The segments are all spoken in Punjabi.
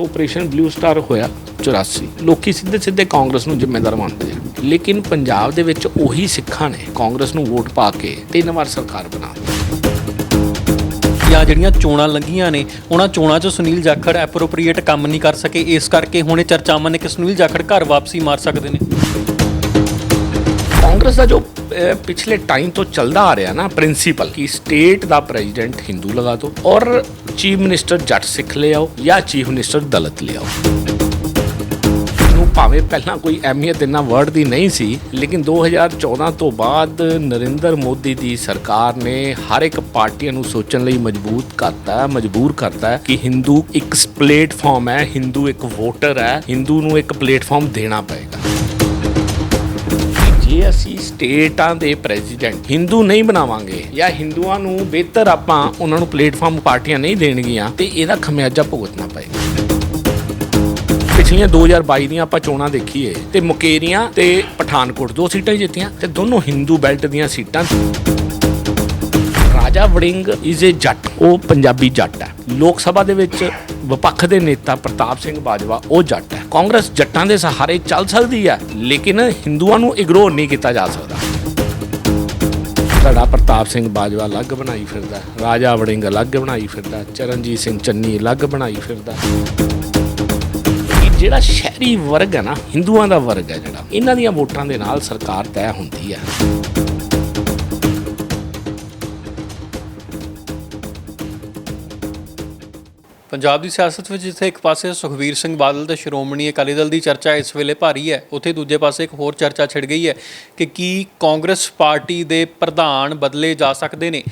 ਆਪਰੇਸ਼ਨ ਬਲੂ ਸਟਾਰ ਹੋਇਆ 84 ਲੋਕੀ ਸਿੱਧੇ ਸਿੱਧੇ ਕਾਂਗਰਸ ਨੂੰ ਜ਼ਿੰਮੇਵਾਰ ਮੰਨਦੇ ਆ। ਲੇਕਿਨ ਪੰਜਾਬ ਦੇ ਵਿੱਚ ਉਹੀ ਸਿੱਖਾਂ ਨੇ ਕਾਂਗਰਸ ਨੂੰ ਵੋਟ ਪਾ ਕੇ ਤਿੰਨ ਵਾਰ ਸਰਕਾਰ ਬਣਾ। ਜਾਂ ਜਿਹੜੀਆਂ ਚੋਣਾਂ ਲੰਘੀਆਂ ਨੇ ਉਹਨਾਂ ਚੋਣਾਂ 'ਚ ਸੁਨੀਲ ਜਾਖੜ ਐਪਰੋਪਰੀਏਟ ਕੰਮ ਨਹੀਂ ਕਰ ਸਕੇ। ਇਸ ਕਰਕੇ ਹੁਣੇ ਚਰਚਾਵਾਂ ਨੇ ਕਿ ਸੁਨੀਲ ਜਾਖੜ ਘਰ ਵਾਪਸੀ ਮਾਰ ਸਕਦੇ ਨੇ। ਕਾਂਗਰਸ ਦਾ ਜੋ ਪਿਛਲੇ ਟਾਈਮ ਤੋਂ ਚੱਲਦਾ ਆ ਰਿਹਾ ਨਾ ਪ੍ਰਿੰਸੀਪਲ ਕਿ ਸਟੇਟ ਦਾ ਪ੍ਰੈਜ਼ੀਡੈਂਟ ਹਿੰਦੂ ਲਗਾ ਦਿਓ। ਔਰ ਚੀਫ ਮਿਨਿਸਟਰ ਜੱਟ ਸਿੱਖ ਲਿਆਓ ਜਾਂ ਚੀਫ ਮਿਨਿਸਟਰ ਦਲਤ ਲਿਆਓ ਨੂੰ ਭਾਵੇਂ ਪਹਿਲਾਂ ਕੋਈ ਅਹਿਮੀਅਤ ਇਹਨਾਂ ਵਰਡ ਦੀ ਨਹੀਂ ਸੀ, ਲੇਕਿਨ 2014 ਤੋਂ ਬਾਅਦ ਨਰਿੰਦਰ ਮੋਦੀ ਦੀ ਸਰਕਾਰ ਨੇ ਹਰ ਇੱਕ ਪਾਰਟੀਆਂ ਨੂੰ ਸੋਚਣ ਲਈ ਮਜਬੂਤ ਕਰਤਾ, ਮਜਬੂਰ ਕਰਤਾ ਕਿ ਹਿੰਦੂ ਇੱਕ ਪਲੇਟਫਾਰਮ ਹੈ, ਹਿੰਦੂ ਇੱਕ ਵੋਟਰ ਹੈ, ਹਿੰਦੂ ਨੂੰ ਇੱਕ ਪਲੇਟਫਾਰਮ ਦੇਣਾ ਪਏਗਾ। ਜੇ ਅਸੀਂ ਸਟੇਟਾਂ ਦੇ ਪ੍ਰੈਜ਼ੀਡੈਂਟ ਹਿੰਦੂ ਨਹੀਂ ਬਣਾਵਾਂਗੇ ਜਾਂ ਹਿੰਦੂਆਂ ਨੂੰ ਬਿਹਤਰ ਆਪਾਂ ਉਹਨਾਂ ਨੂੰ ਪਲੇਟਫਾਰਮ ਪਾਰਟੀਆਂ ਨਹੀਂ ਦੇਣਗੀਆਂ, ਤੇ ਇਹਦਾ ਖਮਿਆਜਾ ਭੁਗਤਣਾ ਪਏਗਾ। ਪਿਛਲੀਆਂ 2022 ਦੀਆਂ ਆਪਾਂ ਚੋਣਾਂ ਦੇਖੀਏ, ਤੇ ਮੁਕੇਰੀਆਂ ਤੇ ਪਠਾਨਕੋਟ ਦੋ ਸੀਟਾਂ ਹੀ ਜਿੱਤੀਆਂ, ਤੇ ਦੋਨੋਂ ਹਿੰਦੂ ਬੈਲਟ ਦੀਆਂ ਸੀਟਾਂ। ਰਾਜਾ ਵੜਿੰਗ ਇਜ਼ ਏ ਜੱਟ, ਉਹ ਪੰਜਾਬੀ ਜੱਟ ਹੈ। ਲੋਕ ਸਭਾ ਦੇ ਵਿੱਚ ਵਿਪੱਖ ਦੇ ਨੇਤਾ ਪ੍ਰਤਾਪ ਸਿੰਘ ਬਾਜਵਾ, ਉਹ ਜੱਟ ਹੈ। ਕਾਂਗਰਸ ਜੱਟਾਂ ਦੇ ਸਹਾਰੇ ਚੱਲ ਸਕਦੀ ਹੈ, ਲੇਕਿਨ ਹਿੰਦੂਆਂ ਨੂੰ ਇਗਨੋਰ ਨਹੀਂ ਕੀਤਾ ਜਾ ਸਕਦਾ। ਸਾਡਾ ਪ੍ਰਤਾਪ ਸਿੰਘ ਬਾਜਵਾ ਅਲੱਗ ਬਣਾਈ ਫਿਰਦਾ ਰਾਜਾ ਵੜਿੰਗ ਅਲੱਗ ਬਣਾਈ ਫਿਰਦਾ ਚਰਨਜੀਤ ਸਿੰਘ ਚੰਨੀ ਅਲੱਗ ਬਣਾਈ ਫਿਰਦਾ ਜਿਹੜਾ ਸ਼ਹਿਰੀ ਵਰਗ ਹੈ ਨਾ, ਹਿੰਦੂਆਂ ਦਾ ਵਰਗ ਹੈ ਜਿਹੜਾ, ਇਹਨਾਂ ਦੀਆਂ ਵੋਟਾਂ ਦੇ ਨਾਲ ਸਰਕਾਰ ਤੈਅ ਹੁੰਦੀ ਹੈ। ਪੰਜਾਬ ਦੀ ਸਿਆਸਤ ਵਿੱਚ ਜਿੱਥੇ ਇੱਕ ਪਾਸੇ ਸੁਖਵੀਰ ਸਿੰਘ ਬਾਦਲ ਤੇ ਸ਼੍ਰੋਮਣੀ ਅਕਾਲੀ ਦਲ ਦੀ ਚਰਚਾ ਇਸ ਵੇਲੇ ਭਾਰੀ ਹੈ, ਉੱਥੇ ਦੂਜੇ ਪਾਸੇ ਇੱਕ ਹੋਰ ਚਰਚਾ ਛਿੜ ਗਈ ਹੈ ਕਿ ਕੀ ਕਾਂਗਰਸ ਪਾਰਟੀ ਦੇ ਪ੍ਰਧਾਨ ਬਦਲੇ ਜਾ ਸਕਦੇ ਨੇ?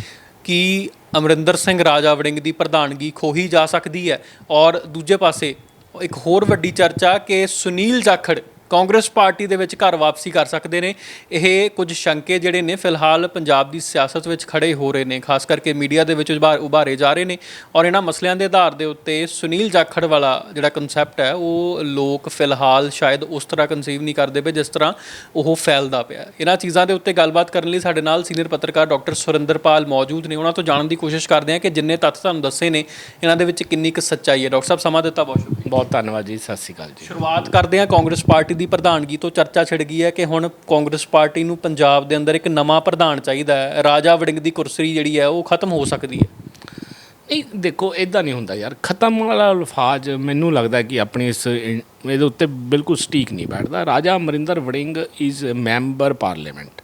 ਕੀ ਅਮਰਿੰਦਰ ਸਿੰਘ ਰਾਜਾ ਵੜਿੰਗ ਦੀ ਪ੍ਰਧਾਨਗੀ ਖੋਹੀ ਜਾ ਸਕਦੀ ਹੈ? ਔਰ ਦੂਜੇ ਪਾਸੇ ਇੱਕ ਹੋਰ ਵੱਡੀ ਚਰਚਾ ਕਿ ਸੁਨੀਲ ਜਾਖੜ ਕਾਂਗਰਸ ਪਾਰਟੀ ਦੇ ਵਿੱਚ ਘਰ ਵਾਪਸੀ ਕਰ ਸਕਦੇ ਨੇ। ਇਹ ਕੁਝ ਸ਼ੰਕੇ ਜਿਹੜੇ ਨੇ ਫਿਲਹਾਲ ਪੰਜਾਬ ਦੀ ਸਿਆਸਤ ਵਿੱਚ ਖੜੇ ਹੋ ਰਹੇ ਨੇ ਖਾਸ ਕਰਕੇ ਮੀਡੀਆ ਦੇ ਵਿੱਚ ਉਭਾਰ- ਉਭਾਰੇ ਜਾ ਰਹੇ ਨੇ। ਔਰ ਇਹਨਾਂ ਮਸਲਿਆਂ ਦੇ ਆਧਾਰ ਦੇ ਉੱਤੇ ਸੁਨੀਲ ਜਾਖੜ ਵਾਲਾ ਜਿਹੜਾ ਕਨਸੈਪਟ ਹੈ ਉਹ ਲੋਕ ਫਿਲਹਾਲ ਸ਼ਾਇਦ ਉਸ ਤਰ੍ਹਾਂ ਕਨਸੀਵ ਨਹੀਂ ਕਰਦੇ ਪਏ ਜਿਸ ਤਰ੍ਹਾਂ ਉਹ ਫੈਲਦਾ ਪਿਆ। ਇਹਨਾਂ ਚੀਜ਼ਾਂ ਦੇ ਉੱਤੇ ਗੱਲਬਾਤ ਕਰਨ ਲਈ ਸਾਡੇ ਨਾਲ ਸੀਨੀਅਰ ਪੱਤਰਕਾਰ ਡਾਕਟਰ ਸੁਰਿੰਦਰਪਾਲ ਮੌਜੂਦ ਨੇ। ਉਹਨਾਂ ਤੋਂ ਜਾਣਨ ਦੀ ਕੋਸ਼ਿਸ਼ ਕਰਦੇ ਹਾਂ ਕਿ ਜਿੰਨੇ ਤੱਥ ਤੁਹਾਨੂੰ ਦੱਸੇ ਨੇ ਇਹਨਾਂ ਦੇ ਵਿੱਚ ਕਿੰਨੀ ਕੁ ਸੱਚਾਈ ਹੈ। ਡਾਕਟਰ ਸਾਹਿਬ ਸਮਾਂ ਦਿੱਤਾ ਬਹੁਤ ਸ਼ੁਕਰੀਆ। ਬਹੁਤ ਧੰਨਵਾਦ ਜੀ ਸਤਿ ਸ਼੍ਰੀ ਅਕਾਲ ਜੀ। ਸ਼ੁਰੂਆਤ ਕਰਦੇ ਹਾਂ ਕਾਂਗਰਸ ਪਾਰਟੀ ਦੀ ਪ੍ਰਧਾਨਗੀ ਤੋਂ ਚਰਚਾ ਛਿੜ ਗਈ ਹੈ ਕਿ ਹੁਣ ਕਾਂਗਰਸ ਪਾਰਟੀ ਨੂੰ ਪੰਜਾਬ ਦੇ ਅੰਦਰ ਇੱਕ ਨਵਾਂ ਪ੍ਰਧਾਨ ਚਾਹੀਦਾ ਹੈ। ਰਾਜਾ ਵੜਿੰਗ ਦੀ ਕੁਰਸੀ ਜਿਹੜੀ ਹੈ, ਉਹ ਖਤਮ ਹੋ ਸਕਦੀ ਹੈ। ਨਹੀਂ ਦੇਖੋ ਇਦਾਂ ਨਹੀਂ ਹੁੰਦਾ ਯਾਰ। ਖਤਮ ਵਾਲਾ ਅਲਫਾਜ਼ ਮੈਨੂੰ ਲੱਗਦਾ ਕਿ ਆਪਣੀ ਇਸ ਇਹਦੇ ਉੱਤੇ ਬਿਲਕੁਲ ਸਟੀਕ ਨਹੀਂ ਬੈਠਦਾ। Raja Amarinder Warring is member parliament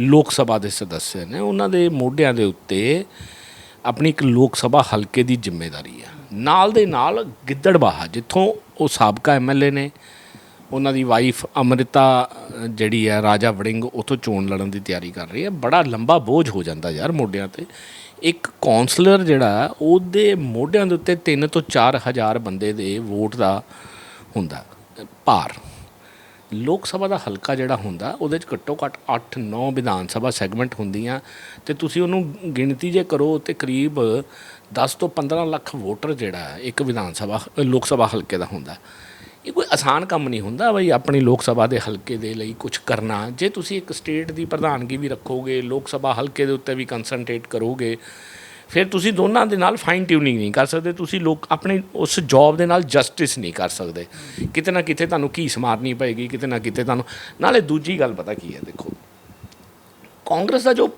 Lok Sabha ਦੇ ਸਦੱਸਿਆ ਨੇ। ਉਹਨਾਂ ਦੇ ਮੋਢਿਆਂ ਦੇ ਉੱਤੇ ਆਪਣੀ ਇੱਕ ਲੋਕ ਸਭਾ ਹਲਕੇ ਦੀ ਜ਼ਿੰਮੇਵਾਰੀ ਹੈ। ਨਾਲ ਦੇ ਨਾਲ ਗਿੱਦੜਬਾਹਾ, ਜਿੱਥੋਂ ਉਹ ਸਾਬਕਾ ਐਮਐਲਏ ਨੇ ਉਹਨਾਂ ਦੀ ਵਾਈਫ ਅਮ੍ਰਿਤਾ ਜਿਹੜੀ ਹੈ, ਰਾਜਾ ਵੜਿੰਗ ਉਥੋਂ ਚੋਣ ਲੜਨ ਦੀ ਤਿਆਰੀ ਕਰ ਰਹੀ ਹੈ। ਬੜਾ ਲੰਬਾ ਬੋਝ ਹੋ ਜਾਂਦਾ ਯਾਰ ਮੋਢਿਆਂ ਤੇ। ਇੱਕ ਕਾਉਂਸਲਰ ਜਿਹੜਾ ਉਹਦੇ ਮੋਢਿਆਂ ਦੇ ਉੱਤੇ 3 ਤੋਂ 4 ਹਜ਼ਾਰ ਬੰਦੇ ਦੇ ਵੋਟ ਦਾ ਹੁੰਦਾ, ਭਾਰ। ਲੋਕ ਸਭਾ ਦਾ ਹਲਕਾ ਜਿਹੜਾ ਹੁੰਦਾ, ਉਹਦੇ ਚ ਘੱਟੋ ਘੱਟ 8-9 ਵਿਧਾਨ ਸਭਾ ਸੈਗਮੈਂਟ ਹੁੰਦੀਆਂ ਤੇ ਤੁਸੀਂ ਉਹਨੂੰ ਗਿਣਤੀ ਜੇ ਕਰੋ ਤੇ ਕਰੀਬ 10 ਤੋਂ 15 ਲੱਖ ਵੋਟਰ ਜਿਹੜਾ ਇੱਕ ਵਿਧਾਨ ਸਭਾ, ਲੋਕ ਸਭਾ ਹਲਕੇ ਦਾ ਹੁੰਦਾ। ਇਹ ਕੋਈ ਆਸਾਨ ਕੰਮ ਨਹੀਂ ਹੁੰਦਾ ਬਈ ਆਪਣੀ ਲੋਕ ਸਭਾ ਦੇ ਹਲਕੇ ਦੇ ਲਈ ਕੁਝ ਕਰਨਾ। ਜੇ ਤੁਸੀਂ ਇੱਕ ਸਟੇਟ ਦੀ ਪ੍ਰਧਾਨਗੀ ਵੀ ਰੱਖੋਗੇ, ਲੋਕ ਸਭਾ ਹਲਕੇ ਦੇ ਉੱਤੇ ਵੀ ਕਨਸੈਂਟਰੇਟ ਕਰੋਗੇ, ਫਿਰ ਤੁਸੀਂ ਦੋਨਾਂ ਦੇ ਨਾਲ ਫਾਈਨ ਟਿਊਨਿੰਗ ਨਹੀਂ ਕਰ ਸਕਦੇ। ਤੁਸੀਂ ਲੋਕ ਆਪਣੇ ਉਸ ਜੌਬ ਦੇ ਨਾਲ ਜਸਟਿਸ ਨਹੀਂ ਕਰ ਸਕਦੇ। ਕਿਤੇ ਨਾ ਕਿਤੇ ਤੁਹਾਨੂੰ ਘੀਸ ਮਾਰਨੀ ਪਏਗੀ, ਕਿਤੇ ਨਾ ਕਿਤੇ ਤੁਹਾਨੂੰ ਨਾਲੇ ਦੂਜੀ ਗੱਲ ਪਤਾ ਕੀ ਹੈ ਦੇਖੋ। ਕਾਂਗਰਸ ਦਾ ਜੋ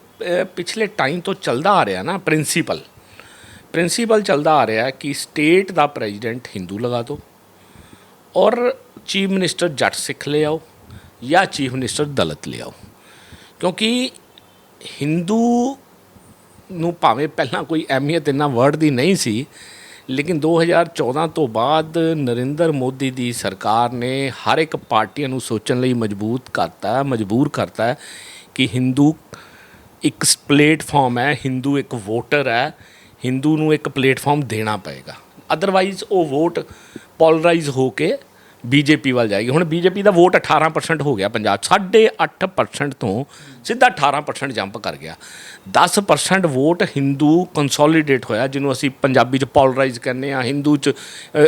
ਪਿਛਲੇ ਟਾਈਮ ਤੋਂ ਚੱਲਦਾ ਆ ਰਿਹਾ ਨਾ ਪ੍ਰਿੰਸੀਪਲ ਪ੍ਰਿੰਸੀਪਲ ਚੱਲਦਾ ਆ ਰਿਹਾ ਕਿ ਸਟੇਟ ਦਾ ਪ੍ਰੈਜ਼ੀਡੈਂਟ ਹਿੰਦੂ ਲਗਾ ਦਿਓ ਔਰ ਚੀਫ ਮਿਨਿਸਟਰ ਜੱਟ ਸਿੱਖ ਲਿਆਓ ਜਾਂ ਚੀਫ ਮਿਨਿਸਟਰ ਦਲਿਤ ਲਿਆਓ ਕਿਉਂਕਿ ਹਿੰਦੂ ਨੂੰ ਭਾਵੇਂ ਪਹਿਲਾਂ ਕੋਈ ਅਹਿਮੀਅਤ ਇਹਨਾਂ ਵਰਡ ਦੀ ਨਹੀਂ ਸੀ, ਲੇਕਿਨ 2014 ਤੋਂ ਬਾਅਦ ਨਰਿੰਦਰ ਮੋਦੀ ਦੀ ਸਰਕਾਰ ਨੇ ਹਰ ਇੱਕ ਪਾਰਟੀਆਂ ਨੂੰ ਸੋਚਣ ਲਈ ਮਜਬੂਤ ਕਰਤਾ, ਮਜਬੂਰ ਕਰਤਾ ਕਿ ਹਿੰਦੂ ਇੱਕ ਪਲੇਟਫਾਰਮ ਹੈ, ਹਿੰਦੂ ਇੱਕ ਵੋਟਰ ਹੈ, ਹਿੰਦੂ ਨੂੰ ਇੱਕ ਪਲੇਟਫਾਰਮ ਦੇਣਾ ਪਏਗਾ। ਅਦਰਵਾਈਜ਼ ਉਹ ਵੋਟ ਪੋਲਰਾਈਜ਼ ਹੋ ਕੇ ਬੀਜੇਪੀ ਵੱਲ ਜਾਏਗੀ। ਹੁਣ ਬੀਜੇਪੀ ਦਾ ਵੋਟ 18% ਹੋ ਗਿਆ ਪੰਜਾਬ 8.5% ਤੋਂ ਸਿੱਧਾ 18% ਜੰਪ ਕਰ ਗਿਆ। 10% ਵੋਟ ਹਿੰਦੂ ਕੰਸੋਲੀਡੇਟ ਹੋਇਆ, ਜਿਹਨੂੰ ਅਸੀਂ ਪੰਜਾਬੀ ਚ ਪੋਲਰਾਈਜ਼ ਕਹਿੰਦੇ ਆ ਹਿੰਦੂ ਚ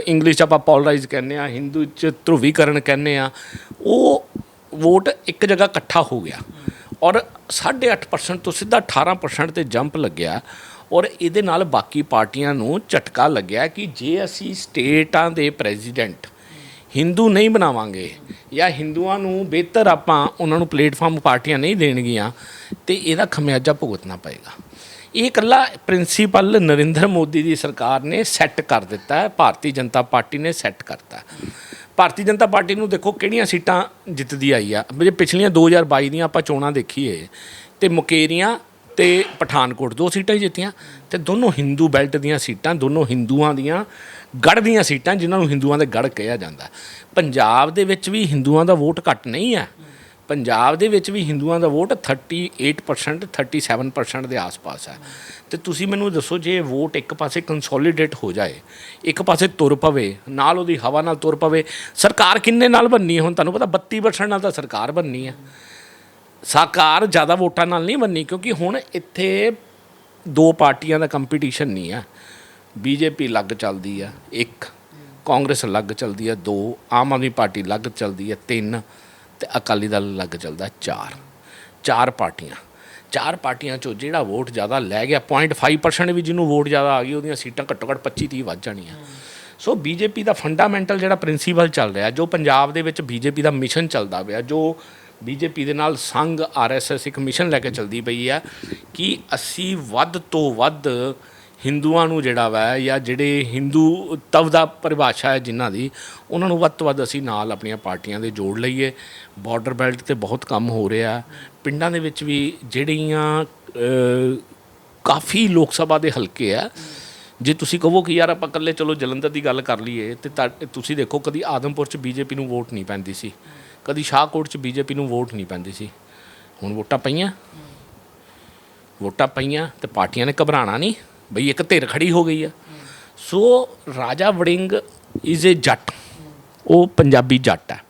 ਇੰਗਲਿਸ਼ ਚ ਆਪਾਂ ਪੋਲਰਾਈਜ਼ ਕਹਿੰਦੇ ਆ ਹਿੰਦੂ ਚ ਧਰੁਵੀਕਰਨ ਕਹਿੰਦੇ ਆ ਉਹ ਵੋਟ ਇੱਕ ਜਗ੍ਹਾ ਇਕੱਠਾ ਹੋ ਗਿਆ। ਔਰ 8.5% ਤੋਂ ਸਿੱਧਾ 18% ਤੇ ਜੰਪ ਲੱਗਿਆ। ਔਰ ਇਹਦੇ ਨਾਲ ਬਾਕੀ ਪਾਰਟੀਆਂ ਨੂੰ ਝਟਕਾ ਲੱਗਿਆ ਕਿ ਜੇ ਅਸੀਂ ਸਟੇਟਾਂ ਦੇ ਪ੍ਰੈਜ਼ੀਡੈਂਟ ਹਿੰਦੂ ਨਹੀਂ ਬਣਾਵਾਂਗੇ ਜਾਂ ਹਿੰਦੂਆਂ ਨੂੰ ਬਿਹਤਰ ਆਪਾਂ ਉਹਨਾਂ ਨੂੰ ਪਲੇਟਫਾਰਮ ਪਾਰਟੀਆਂ ਨਹੀਂ ਦੇਣਗੀਆਂ, ਤੇ ਇਹਦਾ ਖਮਿਆਜਾ ਭੁਗਤਣਾ ਪਏਗਾ। ਇਹ ਇਕੱਲਾ ਪ੍ਰਿੰਸੀਪਲ ਨਰਿੰਦਰ ਮੋਦੀ ਦੀ ਸਰਕਾਰ ਨੇ ਸੈੱਟ ਕਰ ਦਿੱਤਾ ਹੈ, ਭਾਰਤੀ ਜਨਤਾ ਪਾਰਟੀ ਨੇ ਸੈੱਟ ਕਰਤਾ ਭਾਰਤੀ ਜਨਤਾ ਪਾਰਟੀ ਨੂੰ ਦੇਖੋ ਕਿਹੜੀਆਂ ਸੀਟਾਂ ਜਿੱਤਦੀ ਆਈ ਆ। ਜੇ ਪਿਛਲੀਆਂ 2022 ਦੀਆਂ ਆਪਾਂ ਚੋਣਾਂ ਦੇਖੀਏ, ਤੇ ਮੁਕੇਰੀਆਂ ਤੇ ਪਠਾਨਕੋਟ ਦੋ ਸੀਟਾਂ ਹੀ ਜਿੱਤੀਆਂ ਤੇ ਦੋਨੋਂ ਹਿੰਦੂ ਬੈਲਟ ਦੀਆਂ ਸੀਟਾਂ, ਦੋਨੋਂ ਹਿੰਦੂਆਂ ਦੀਆਂ ਗੜ ਦੀਆਂ ਸੀਟਾਂ, ਜਿਨ੍ਹਾਂ ਨੂੰ ਹਿੰਦੂਆਂ ਦੇ ਗੜ ਕਿਹਾ ਜਾਂਦਾ। ਪੰਜਾਬ ਦੇ ਵਿੱਚ ਵੀ ਹਿੰਦੂਆਂ ਦਾ ਵੋਟ ਘੱਟ ਨਹੀਂ ਹੈ। ਪੰਜਾਬ ਦੇ ਵਿੱਚ ਵੀ ਹਿੰਦੂਆਂ ਦਾ ਵੋਟ 38% 37% ਦੇ ਆਸ-ਪਾਸ ਹੈ। ਤੇ ਤੁਸੀਂ ਮੈਨੂੰ ਦੱਸੋ, ਜੇ ਵੋਟ ਇੱਕ ਪਾਸੇ ਕੰਸੋਲੀਡੇਟ ਹੋ ਜਾਏ, ਇੱਕ ਪਾਸੇ ਤੁਰ ਪਵੇ, ਨਾਲ ਉਹਦੀ ਹਵਾ ਨਾਲ ਤੁਰ ਪਵੇ, ਸਰਕਾਰ ਕਿੰਨੇ ਨਾਲ ਬਣਨੀ ਹੈ? ਹੁਣ ਤੁਹਾਨੂੰ ਪਤਾ 32% ਨਾਲ ਤਾਂ ਸਰਕਾਰ ਬਣਨੀ ਹੈ। ਸਾਕਾਰ ਜ਼ਿਆਦਾ ਵੋਟਾਂ ਨਾਲ ਨਹੀਂ ਬੰਨੀ, ਕਿਉਂਕਿ ਹੁਣ ਇੱਥੇ ਦੋ ਪਾਰਟੀਆਂ ਦਾ ਕੰਪੀਟੀਸ਼ਨ ਨਹੀਂ ਹੈ ਬੀਜੇਪੀ ਲੱਗ ਚੱਲਦੀ ਆ, ਇੱਕ ਕਾਂਗਰਸ ਲੱਗ ਚੱਲਦੀ ਆ, ਦੋ ਆਮ ਆਦਮੀ ਪਾਰਟੀ ਲੱਗ ਚੱਲਦੀ ਆ, ਤਿੰਨ ਤੇ ਅਕਾਲੀ ਦਲ ਲੱਗ ਚੱਲਦਾ, ਚਾਰ। ਚਾਰ ਪਾਰਟੀਆਂ। ਚਾਰ ਪਾਰਟੀਆਂ ਚੋਂ ਜਿਹੜਾ ਵੋਟ ਜ਼ਿਆਦਾ ਲੈ ਗਿਆ 0.5% ਵੀ ਜਿਹਨੂੰ ਵੋਟ ਜ਼ਿਆਦਾ ਆ ਗਈ, ਉਹਦੀਆਂ ਸੀਟਾਂ ਘੱਟੋ ਘੱਟ 25 30 ਵੱਧ ਜਾਣੀਆਂ। ਸੋ ਬੀਜੇਪੀ ਦਾ ਫੰਡਾਮੈਂਟਲ ਜਿਹੜਾ ਪ੍ਰਿੰਸੀਪਲ ਚੱਲ ਰਿਹਾ, ਜੋ ਪੰਜਾਬ ਦੇ ਵਿੱਚ ਬੀਜੇਪੀ ਦਾ ਮਿਸ਼ਨ ਚੱਲਦਾ ਪਿਆ, ਜੋ ਬੀਜੇਪੀ ਦੇ ਨਾਲ ਸੰਘ ਆਰਐਸਐਸ ਇੱਕ ਮਿਸ਼ਨ ਲੈ ਕੇ ਚੱਲਦੀ ਪਈ ਆ ਕਿ ਅਸੀਂ ਵੱਧ ਤੋਂ ਵੱਧ ਹਿੰਦੂਆਂ ਨੂੰ ਜਿਹੜਾ ਵਾ ਜਾਂ ਜਿਹੜੇ ਹਿੰਦੂ ਤਵ ਦਾ ਪਰਿਭਾਸ਼ਾ ਹੈ ਜਿਨ੍ਹਾਂ ਦੀ, ਉਹਨਾਂ ਨੂੰ ਵੱਧ ਤੋਂ ਵੱਧ ਅਸੀਂ ਨਾਲ ਆਪਣੀਆਂ ਪਾਰਟੀਆਂ ਦੇ ਜੋੜ ਲਈਏ। ਬਾਰਡਰ ਬੈਲਟ ਤੇ ਬਹੁਤ ਕੰਮ ਹੋ ਰਿਹਾ। ਪਿੰਡਾਂ ਦੇ ਵਿੱਚ ਵੀ ਜਿਹੜੀਆਂ ਕਾਫੀ ਲੋਕ ਸਭਾ ਦੇ ਹਲਕੇ ਆ। ਜੇ ਤੁਸੀਂ ਕਹੋ ਕਿ ਯਾਰ ਆਪਾਂ ਇਕੱਲੇ ਚਲੋ ਜਲੰਧਰ ਦੀ ਗੱਲ ਕਰ ਲਈਏ ਤੇ ਤਾਂ- ਤੁਸੀਂ ਦੇਖੋ ਕਦੀ ਆਦਮਪੁਰ ਚ ਬੀਜੇਪੀ ਨੂੰ ਵੋਟ ਨਹੀਂ ਪੈਂਦੀ ਸੀ। ਕਦੀ ਸ਼ਾਹਕੋਟ ਚ ਬੀਜੇਪੀ ਨੂੰ ਵੋਟ ਨਹੀਂ ਪੈਂਦੀ ਸੀ। ਹੁਣ ਵੋਟਾਂ ਪਈਆਂ। ਵੋਟਾਂ ਪਈਆਂ ਤੇ ਪਾਰਟੀਆਂ ਨੇ ਘਬਰਾਣਾ ਨਹੀਂ, ਬਈ ਇੱਕ ਧਿਰ ਖੜੀ ਹੋ ਗਈ ਆ। ਸੋ ਰਾਜਾ ਵੜਿੰਗ ਇਜ਼ ਏ ਜੱਟ। ਉਹ ਪੰਜਾਬੀ ਜੱਟ ਹੈ।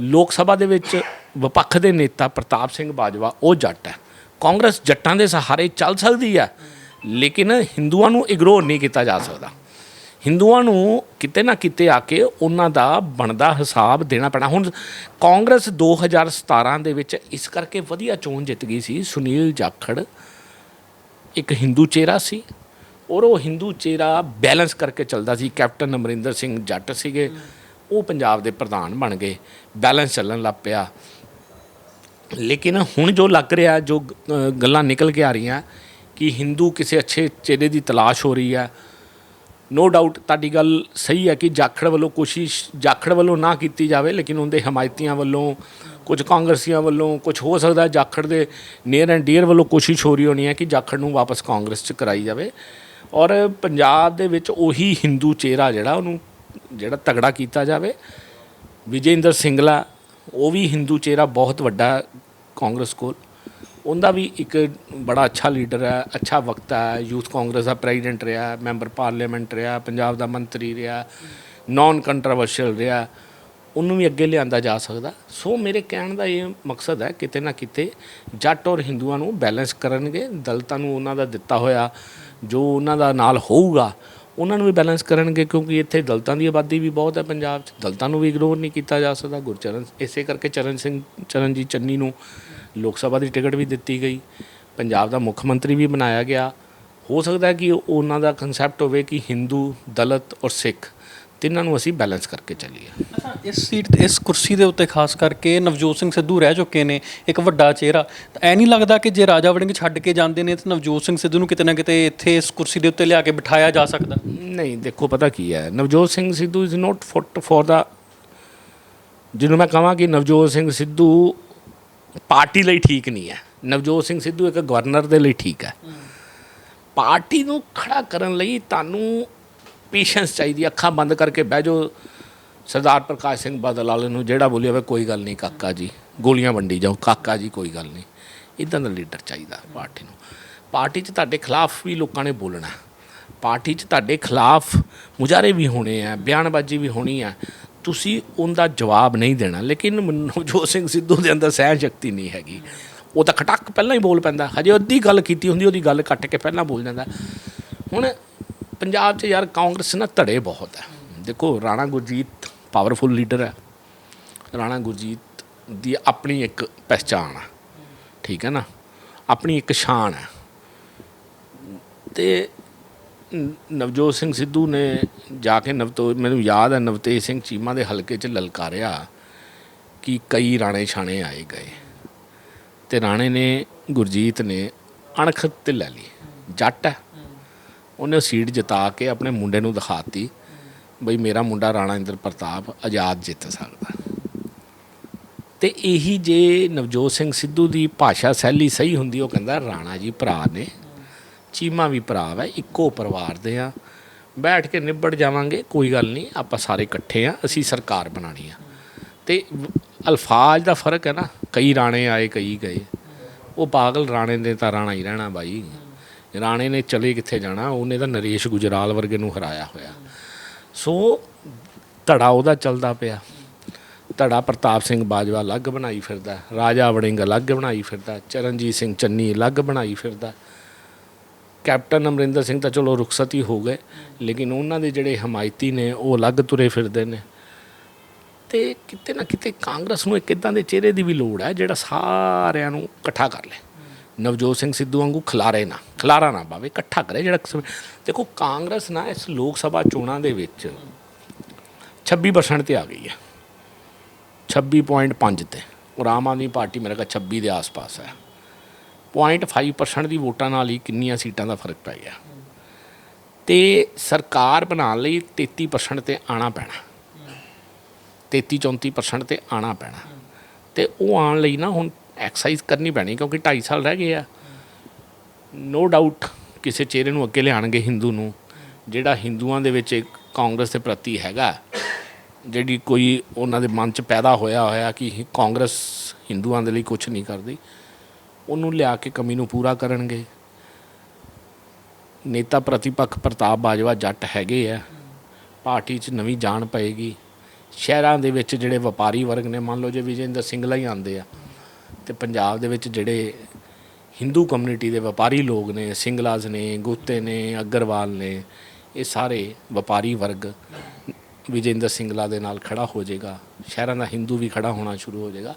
ਲੋਕ ਸਭਾ ਦੇ ਵਿੱਚ ਵਿਪੱਖ ਦੇ ਨੇਤਾ ਪ੍ਰਤਾਪ ਸਿੰਘ ਬਾਜਵਾ, ਉਹ ਜੱਟ ਹੈ। ਕਾਂਗਰਸ ਜੱਟਾਂ ਦੇ ਸਹਾਰੇ ਚੱਲ ਸਕਦੀ ਹੈ, ਲੇਕਿਨ ਹਿੰਦੂਆਂ ਨੂੰ ਇਗਨੋਰ ਨਹੀਂ ਕੀਤਾ ਜਾ ਸਕਦਾ। ਹਿੰਦੂਆਂ ਨੂੰ ਕਿਤੇ ਨਾ ਕਿਤੇ ਆ ਕੇ ਉਹਨਾਂ ਦਾ ਬਣਦਾ ਹਿਸਾਬ ਦੇਣਾ ਪੈਣਾ। ਹੁਣ ਕਾਂਗਰਸ 2017 ਦੇ ਵਿੱਚ ਇਸ ਕਰਕੇ ਵਧੀਆ ਚੋਣ ਜਿੱਤ ਗਈ ਸੀ। ਸੁਨੀਲ ਜਾਖੜ ਇੱਕ ਹਿੰਦੂ ਚਿਹਰਾ ਸੀ ਔਰ ਉਹ ਹਿੰਦੂ ਚਿਹਰਾ ਬੈਲੈਂਸ ਕਰਕੇ ਚੱਲਦਾ ਸੀ। ਕੈਪਟਨ ਅਮਰਿੰਦਰ ਸਿੰਘ ਜੱਟ ਸੀਗੇ। ਉਹ ਪੰਜਾਬ ਦੇ ਪ੍ਰਧਾਨ ਬਣ ਗਏ। ਬੈਲੈਂਸ ਚੱਲਣ ਲੱਗ ਪਿਆ। ਲੇਕਿਨ ਹੁਣ ਜੋ ਲੱਗ ਰਿਹਾ, ਜੋ ਗੱਲਾਂ ਨਿਕਲ ਕੇ ਆ ਰਹੀਆਂ ਕਿ ਹਿੰਦੂ ਕਿਸੇ ਅੱਛੇ ਚਿਹਰੇ ਦੀ ਤਲਾਸ਼ ਹੋ ਰਹੀ ਹੈ ਨੋ ਡਾਊਟ ਤੁਹਾਡੀ ਗੱਲ ਸਹੀ ਹੈ ਕਿ ਜਾਖੜ ਵੱਲੋਂ ਕੋਸ਼ਿਸ਼, ਜਾਖੜ ਵੱਲੋਂ ਨਾ ਕੀਤੀ ਜਾਵੇ, ਲੇਕਿਨ ਉਹਦੇ ਹਮਾਇਤੀਆਂ ਵੱਲੋਂ, ਕੁਝ ਕਾਂਗਰਸੀਆਂ ਵੱਲੋਂ, ਕੁਝ ਹੋ ਸਕਦਾ ਜਾਖੜ ਦੇ ਨੀਅਰ ਐਂਡ ਡੀਅਰ ਵੱਲੋਂ ਕੋਸ਼ਿਸ਼ ਹੋ ਰਹੀ ਹੋਣੀ ਹੈ ਕਿ ਜਾਖੜ ਨੂੰ ਵਾਪਸ ਕਾਂਗਰਸ 'ਚ ਕਰਾਈ ਜਾਵੇ। ਔਰ ਪੰਜਾਬ ਦੇ ਵਿੱਚ ਉਹੀ ਹਿੰਦੂ ਚਿਹਰਾ ਜਿਹੜਾ ਉਹਨੂੰ, ਜਿਹੜਾ ਤਗੜਾ ਕੀਤਾ ਜਾਵੇ, ਵਿਜੇਂਦਰ ਸਿੰਗਲਾ, ਉਹ ਵੀ ਹਿੰਦੂ ਚਿਹਰਾ ਬਹੁਤ ਵੱਡਾ ਕਾਂਗਰਸ ਕੋਲ। ਉਹਦਾ ਵੀ ਇੱਕ ਬੜਾ ਅੱਛਾ ਲੀਡਰ ਹੈ, ਅੱਛਾ ਵਕਤਾ ਹੈ, ਯੂਥ ਕਾਂਗਰਸ ਦਾ ਪ੍ਰੈਜ਼ੀਡੈਂਟ ਰਿਹਾ, ਮੈਂਬਰ ਪਾਰਲੀਮੈਂਟ ਰਿਹਾ, ਪੰਜਾਬ ਦਾ ਮੰਤਰੀ ਰਿਹਾ ਨਾਨ ਕੰਟਰੋਵਰਸ਼ੀਅਲ ਰਿਹਾ, ਉਹਨੂੰ ਵੀ ਅੱਗੇ ਲਿਆਂਦਾ ਜਾ ਸਕਦਾ। ਸੋ ਮੇਰੇ ਕਹਿਣ ਦਾ ਇਹ ਮਕਸਦ ਹੈ, ਕਿਤੇ ਨਾ ਕਿਤੇ ਜੱਟ ਔਰ ਹਿੰਦੂਆਂ ਨੂੰ ਬੈਲੈਂਸ ਕਰਨਗੇ, ਦਲਤਾਂ ਨੂੰ ਉਹਨਾਂ ਦਾ ਦਿੱਤਾ ਹੋਇਆ, ਜੋ ਉਹਨਾਂ ਦਾ ਨਾਲ ਹੋਊਗਾ, ਉਹਨਾਂ ਨੂੰ ਵੀ ਬੈਲੈਂਸ ਕਰਨਗੇ, ਕਿਉਂਕਿ ਇੱਥੇ ਦਲਤਾਂ ਦੀ ਆਬਾਦੀ ਵੀ ਬਹੁਤ ਹੈ ਪੰਜਾਬ 'ਚ। ਦਲਤਾਂ ਨੂੰ ਵੀ ਇਗਨੋਰ ਨਹੀਂ ਕੀਤਾ ਜਾ ਸਕਦਾ। ਗੁਰਚਰਨ ਇਸੇ ਕਰਕੇ ਚਰਨ ਸਿੰਘ ਚਰਨਜੀਤ ਚੰਨੀ ਨੂੰ ਲੋਕ ਸਭਾ ਦੀ ਟਿਕਟ ਵੀ ਦਿੱਤੀ ਗਈ ਪੰਜਾਬ ਦਾ ਮੁੱਖ ਮੰਤਰੀ ਵੀ ਬਣਾਇਆ ਗਿਆ। ਹੋ ਸਕਦਾ ਹੈ ਕਿ ਉਹ- ਉਹਨਾਂ ਦਾ ਕਨਸੈਪਟ ਹੋਵੇ ਕਿ ਹਿੰਦੂ ਦਲਿਤ ਔਰ ਸਿੱਖ ਤਿੰਨਾਂ ਨੂੰ ਅਸੀਂ ਬੈਲੈਂਸ ਕਰਕੇ ਚੱਲੀਏ। ਇਸ ਸੀਟ ਤੇ- ਇਸ ਕੁਰਸੀ ਦੇ ਉੱਤੇ ਖਾਸ ਕਰਕੇ ਨਵਜੋਤ ਸਿੰਘ ਸਿੱਧੂ ਰਹਿ ਚੁੱਕੇ ਨੇ ਇੱਕ ਵੱਡਾ ਚਿਹਰਾ। ਤਾਂ ਐ ਨਹੀਂ ਲੱਗਦਾ ਕਿ ਜੇ ਰਾਜਾ ਵੜਿੰਗ ਛੱਡ ਕੇ ਜਾਂਦੇ ਨੇ ਤਾਂ ਨਵਜੋਤ ਸਿੰਘ ਸਿੱਧੂ ਨੂੰ ਕਿਤੇ ਨਾ ਕਿਤੇ ਇੱਥੇ ਇਸ ਕੁਰਸੀ ਦੇ ਉੱਤੇ ਲਿਆ ਕੇ ਬਿਠਾਇਆ ਜਾ ਸਕਦਾ? ਨਹੀਂ ਦੇਖੋ ਪਤਾ ਕੀ ਹੈ Navjot Singh Sidhu is not fit for ਦਾ ਜਿਹਨੂੰ ਮੈਂ ਕਹਾਂ ਕਿ ਨਵਜੋਤ ਸਿੰਘ ਸਿੱਧੂ ਪਾਰਟੀ ਲਈ ਠੀਕ ਨਹੀਂ ਹੈ। ਨਵਜੋਤ ਸਿੰਘ ਸਿੱਧੂ ਇੱਕ ਗਵਰਨਰ ਦੇ ਲਈ ਠੀਕ ਹੈ। ਪਾਰਟੀ ਨੂੰ ਖੜਾ ਕਰਨ ਲਈ ਤੁਹਾਨੂੰ ਪੇਸ਼ੈਂਸ ਚਾਹੀਦੀ ਅੱਖਾਂ ਬੰਦ ਕਰਕੇ ਬਹਿ ਜਾਓ। ਸਰਦਾਰ ਪ੍ਰਕਾਸ਼ ਸਿੰਘ ਬਾਦਲ ਵਾਲੇ ਨੂੰ ਜਿਹੜਾ ਬੋਲਿਆ ਵੇ, ਕੋਈ ਗੱਲ ਨਹੀਂ ਕਾਕਾ ਜੀ, ਗੋਲੀਆਂ ਵੰਡੀ ਜਾਓ। ਕਾਕਾ ਜੀ, ਕੋਈ ਗੱਲ ਨਹੀਂ। ਇਦਾਂ ਦਾ ਲੀਡਰ ਚਾਹੀਦਾ ਪਾਰਟੀ ਨੂੰ। ਪਾਰਟੀ 'ਚ ਤੁਹਾਡੇ ਖਿਲਾਫ ਵੀ ਲੋਕਾਂ ਨੇ ਬੋਲਣਾ। ਪਾਰਟੀ 'ਚ ਤੁਹਾਡੇ ਖਿਲਾਫ ਮੁਜ਼ਾਹਰੇ ਵੀ ਹੋਣੇ ਆ, ਬਿਆਨਬਾਜ਼ੀ ਵੀ ਹੋਣੀ ਆ। ਤੁਸੀਂ ਉਹਦਾ ਜਵਾਬ ਨਹੀਂ ਦੇਣਾ। ਲੇਕਿਨ ਨਵਜੋਤ ਸਿੰਘ ਸਿੱਧੂ ਦੇ ਅੰਦਰ ਸਹਿਣ ਸ਼ਕਤੀ ਨਹੀਂ ਹੈਗੀ। ਉਹ ਤਾਂ ਖਟਕ ਪਹਿਲਾਂ ਹੀ ਬੋਲ ਪੈਂਦਾ। ਹਜੇ ਅੱਧੀ ਗੱਲ ਕੀਤੀ ਹੁੰਦੀ, ਉਹਦੀ ਗੱਲ ਕੱਟ ਕੇ ਪਹਿਲਾਂ ਬੋਲ ਜਾਂਦਾ। ਹੁਣ ਪੰਜਾਬ 'ਚ ਯਾਰ ਕਾਂਗਰਸ ਨਾ ਧੜੇ ਬਹੁਤ ਹੈ। ਦੇਖੋ, ਰਾਣਾ ਗੁਰਜੀਤ ਪਾਵਰਫੁਲ ਲੀਡਰ ਹੈ। ਰਾਣਾ ਗੁਰਜੀਤ ਦੀ ਆਪਣੀ ਇੱਕ ਪਹਿਚਾਣ ਹੈ। ਠੀਕ ਹੈ ਨਾ? ਆਪਣੀ ਇੱਕ ਸ਼ਾਨ ਹੈ। ਤੇ ਨਵਜੋਤ ਸਿੰਘ ਸਿੱਧੂ ਨੇ ਜਾ ਕੇ ਨਵਤੋ ਮੈਨੂੰ ਯਾਦ ਹੈ ਨਵਤੇਜ ਸਿੰਘ ਚੀਮਾ ਦੇ ਹਲਕੇ 'ਚ ਲਲਕਾਰਿਆ ਕਿ ਕਈ ਰਾਣੇ ਛਾਣੇ ਆਏ ਗਏ। ਤੇ ਰਾਣੇ ਨੇ ਗੁਰਜੀਤ ਨੇ ਅਣਖ ਤੇ ਲੈ ਲਈ। ਜੱਟ ਹੈ। ਉਹਨੇ ਸੀਟ ਜਿਤਾ ਕੇ ਆਪਣੇ ਮੁੰਡੇ ਨੂੰ ਦਿਖਾਤੀ ਬਈ ਮੇਰਾ ਮੁੰਡਾ ਰਾਣਾ ਇੰਦਰ ਪ੍ਰਤਾਪ ਆਜ਼ਾਦ ਜਿੱਤ ਸਕਦਾ। ਤੇ ਇਹੀ ਜੇ ਨਵਜੋਤ ਸਿੰਘ ਸਿੱਧੂ ਦੀ ਭਾਸ਼ਾ ਸ਼ੈਲੀ ਸਹੀ ਹੁੰਦੀ, ਉਹ ਕਹਿੰਦਾ ਰਾਣਾ ਜੀ ਭਰਾ ਨੇ ਚੀਮਾ ਵੀ ਭਰਾ ਵਾ, ਇੱਕੋ ਪਰਿਵਾਰ ਦੇ ਆ। ਬੈਠ ਕੇ ਨਿਬੜ ਜਾਵਾਂਗੇ, ਕੋਈ ਗੱਲ ਨਹੀਂ, ਆਪਾਂ ਸਾਰੇ ਇਕੱਠੇ ਆ, ਅਸੀਂ ਸਰਕਾਰ ਬਣਾਣੀ ਆ। ਤੇ ਅਲਫਾਜ਼ ਦਾ ਫ਼ਰਕ ਹੈ ਨਾ, ਕਈ ਰਾਣੇ ਆਏ, ਕਈ ਗਏ। ਉਹ ਪਾਗਲ ਰਾਣੇ ਨੇ ਤਾਂ ਰਾਣਾ ਹੀ ਰਹਿਣਾ ਬਾਈ। ਰਾਣੇ ਨੇ ਚਲੇ ਕਿੱਥੇ ਜਾਣਾ, ਉਹਨੇ ਤਾਂ ਨਰੇਸ਼ ਗੁਜਰਾਲ ਵਰਗੇ ਨੂੰ ਹਰਾਇਆ ਹੋਇਆ। ਸੋ ਧੜਾ ਉਹਦਾ ਚੱਲਦਾ ਪਿਆ। ਧੜਾ ਪ੍ਰਤਾਪ ਸਿੰਘ ਬਾਜਵਾ ਅਲੱਗ ਬਣਾਈ ਫਿਰਦਾ, ਰਾਜਾ ਵੜਿੰਗ ਅਲੱਗ ਬਣਾਈ ਫਿਰਦਾ, ਚਰਨਜੀਤ ਸਿੰਘ ਚੰਨੀ ਅਲੱਗ ਬਣਾਈ ਫਿਰਦਾ। ਕੈਪਟਨ ਅਮਰਿੰਦਰ ਸਿੰਘ ਤਾਂ ਚਲੋ ਰੁਖਸਤ ਹੀ ਹੋ ਗਏ, ਲੇਕਿਨ ਉਹਨਾਂ ਦੇ ਜਿਹੜੇ ਹਮਾਇਤੀ ਨੇ, ਉਹ ਅਲੱਗ ਤੁਰੇ ਫਿਰਦੇ ਨੇ। ਤੇ ਕਿਤੇ ਨਾ ਕਿਤੇ ਕਾਂਗਰਸ ਨੂੰ ਇੱਕ ਇਦਾਂ ਦੇ ਚਿਹਰੇ ਦੀ ਵੀ ਲੋੜ ਹੈ, ਜਿਹੜਾ ਸਾਰਿਆਂ ਨੂੰ ਇਕੱਠਾ ਕਰ ਲੇ। ਨਵਜੋਤ ਸਿੰਘ ਸਿੱਧੂ ਵਾਂਗੂ ਖਲਾਰੇ ਨਾ, ਖਲਾਰਾ ਨਾ ਪਾਵੇ, ਇਕੱਠਾ ਕਰੇ ਜਿਹੜਾ ਦੇਖੋ, ਕਾਂਗਰਸ ਨਾ ਇਸ ਲੋਕ ਸਭਾ ਚੋਣਾਂ ਦੇ ਵਿੱਚ 26% ਤੇ ਆ ਗਈ ਹੈ। 26.5 ਤੇ। ਔਰ ਆਮ ਆਦਮੀ ਪਾਰਟੀ ਮੇਰੇ ਖਿਆਲ 26 ਦੇ ਆਸ-ਪਾਸ ਹੈ। 0.5% ਦੀ ਵੋਟਾਂ ਨਾਲ ਹੀ ਕਿੰਨੀਆਂ ਸੀਟਾਂ ਦਾ ਫ਼ਰਕ ਪੈ ਗਿਆ। ਤੇ ਸਰਕਾਰ ਬਣਾਉਣ ਲਈ 33% ਤੇ ਆਣਾ ਪੈਣਾ। 33 34% ਤੇ ਆਣਾ ਪੈਣਾ। ਤੇ ਉਹ ਆਉਣ ਲਈ ਨਾ ਹੁਣ ਐਕਸਰਸਾਈਜ਼ ਕਰਨੀ ਪੈਣੀ ਕਿਉਂਕਿ 2.5 ਸਾਲ ਰਹਿ ਗਏ ਆ। ਨੋ ਡਾਊਟ ਕਿਸੇ ਚਿਹਰੇ ਨੂੰ ਅੱਗੇ ਲਿਆਣਗੇ ਹਿੰਦੂ ਨੂੰ। ਜਿਹੜਾ ਹਿੰਦੂਆਂ ਦੇ ਵਿੱਚ ਇੱਕ ਕਾਂਗਰਸ ਦੇ ਪ੍ਰਤੀ ਹੈਗਾ, ਜਿਹੜੀ ਕੋਈ ਉਹਨਾਂ ਦੇ ਮਨ 'ਚ ਪੈਦਾ ਹੋਇਆ ਹੋਇਆ ਕਿ ਕਾਂਗਰਸ ਹਿੰਦੂਆਂ ਦੇ ਲਈ ਕੁਝ ਨਹੀਂ ਕਰਦੀ। ਉਹਨੂੰ ਲਿਆ ਕੇ ਕਮੀ ਨੂੰ ਪੂਰਾ ਕਰਨਗੇ। ਨੇਤਾ ਪ੍ਰਤੀਪੱਖ ਪ੍ਰਤਾਪ ਬਾਜਵਾ ਜੱਟ ਹੈਗੇ ਆ। ਪਾਰਟੀ 'ਚ ਨਵੀਂ ਜਾਨ ਪਏਗੀ। ਸ਼ਹਿਰਾਂ ਦੇ ਵਿੱਚ ਜਿਹੜੇ ਵਪਾਰੀ ਵਰਗ ਨੇ, ਮੰਨ ਲਓ ਜੇ ਵਿਜੇਂਦਰ ਸਿੰਗਲਾ ਹੀ ਆਉਂਦੇ ਆ, ਤੇ ਪੰਜਾਬ ਦੇ ਵਿੱਚ ਜਿਹੜੇ ਹਿੰਦੂ ਕਮਿਊਨਿਟੀ ਦੇ ਵਪਾਰੀ ਲੋਕ ਨੇ, ਸਿੰਗਲਾਜ਼ ਨੇ, ਗੁੱਤੇ ਨੇ, ਅਗਰਵਾਲ ਨੇ, ਇਹ ਸਾਰੇ ਵਪਾਰੀ ਵਰਗ ਵਿਜੇਂਦਰ ਸਿੰਗਲਾ ਦੇ ਨਾਲ ਖੜਾ ਹੋ ਜਾਏਗਾ। ਸ਼ਹਿਰਾਂ ਦਾ ਹਿੰਦੂ ਵੀ ਖੜਾ ਹੋਣਾ ਸ਼ੁਰੂ ਹੋ ਜਾਏਗਾ।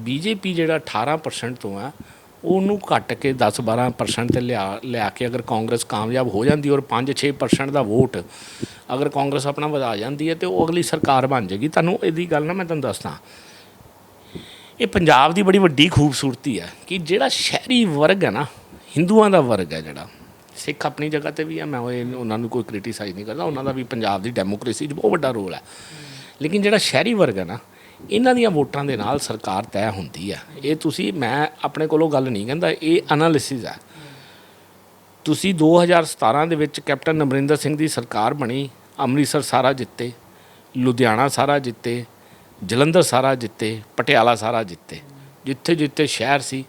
ਬੀਜੇਪੀ ਜਿਹੜਾ 18% ਤੋਂ ਆ, ਉਹਨੂੰ ਘੱਟ ਕੇ 10-12% ਤੇ ਲਿਆ ਲਿਆ ਕੇ ਅਗਰ ਕਾਂਗਰਸ ਕਾਮਯਾਬ ਹੋ ਜਾਂਦੀ ਔਰ 5-6% ਦਾ ਵੋਟ ਅਗਰ ਕਾਂਗਰਸ ਆਪਣਾ ਵਧਾ ਜਾਂਦੀ ਹੈ ਤੇ ਉਹ ਅਗਲੀ ਸਰਕਾਰ ਬਣ ਜਾਏਗੀ। ਤੁਹਾਨੂੰ ਇਹਦੀ ਗੱਲ ਨਾ ਮੈਂ ਤੁਹਾਨੂੰ ਦੱਸਦਾ। ਇਹ ਪੰਜਾਬ ਦੀ ਬੜੀ ਵੱਡੀ ਖੂਬਸੂਰਤੀ ਹੈ ਕਿ ਜਿਹੜਾ ਸ਼ਹਿਰੀ ਵਰਗ ਹੈ ਨਾ, ਹਿੰਦੂਆਂ ਦਾ ਵਰਗ ਹੈ ਜਿਹੜਾ, ਸਿੱਖ ਆਪਣੀ ਜਗ੍ਹਾ ਤੇ ਵੀ ਹੈ ਮੈਂ ਉਹ ਇਹ- ਉਹਨਾਂ ਨੂੰ ਕੋਈ ਕ੍ਰਿਟੀਸਾਈਜ਼ ਨਹੀਂ ਕਰਦਾ, ਉਹਨਾਂ ਦਾ ਵੀ ਪੰਜਾਬ ਦੀ ਡੈਮੋਕ੍ਰੇਸੀ 'ਚ ਬਹੁਤ ਵੱਡਾ ਰੋਲ ਹੈ। ਲੇਕਿਨ ਜਿਹੜਾ ਸ਼ਹਿਰੀ ਵਰਗ ਹੈ ਨਾ ਇਹਨਾਂ ਦੀਆਂ ਵੋਟਾਂ ਦੇ ਨਾਲ ਸਰਕਾਰ ਤੈਅ ਹੁੰਦੀ ਹੈ ਇਹ ਤੁਸੀਂ, ਮੈਂ ਆਪਣੇ ਕੋਲੋਂ ਗੱਲ ਨਹੀਂ ਕਹਿੰਦਾ, ਇਹ ਐਨਾਲਿਸਿਸ ਹੈ ਤੁਸੀਂ 2017 ਦੇ ਵਿੱਚ ਕੈਪਟਨ ਅਮਰਿੰਦਰ ਸਿੰਘ ਦੀ ਸਰਕਾਰ ਬਣੀ, ਅੰਮ੍ਰਿਤਸਰ ਸਾਰਾ ਜਿੱਤੇ, ਲੁਧਿਆਣਾ ਸਾਰਾ ਜਿੱਤੇ, ਜਲੰਧਰ ਸਾਰਾ ਜਿੱਤੇ, ਪਟਿਆਲਾ ਸਾਰਾ ਜਿੱਤੇ। ਜਿੱਥੇ ਜਿੱਥੇ ਸ਼ਹਿਰ ਸੀ,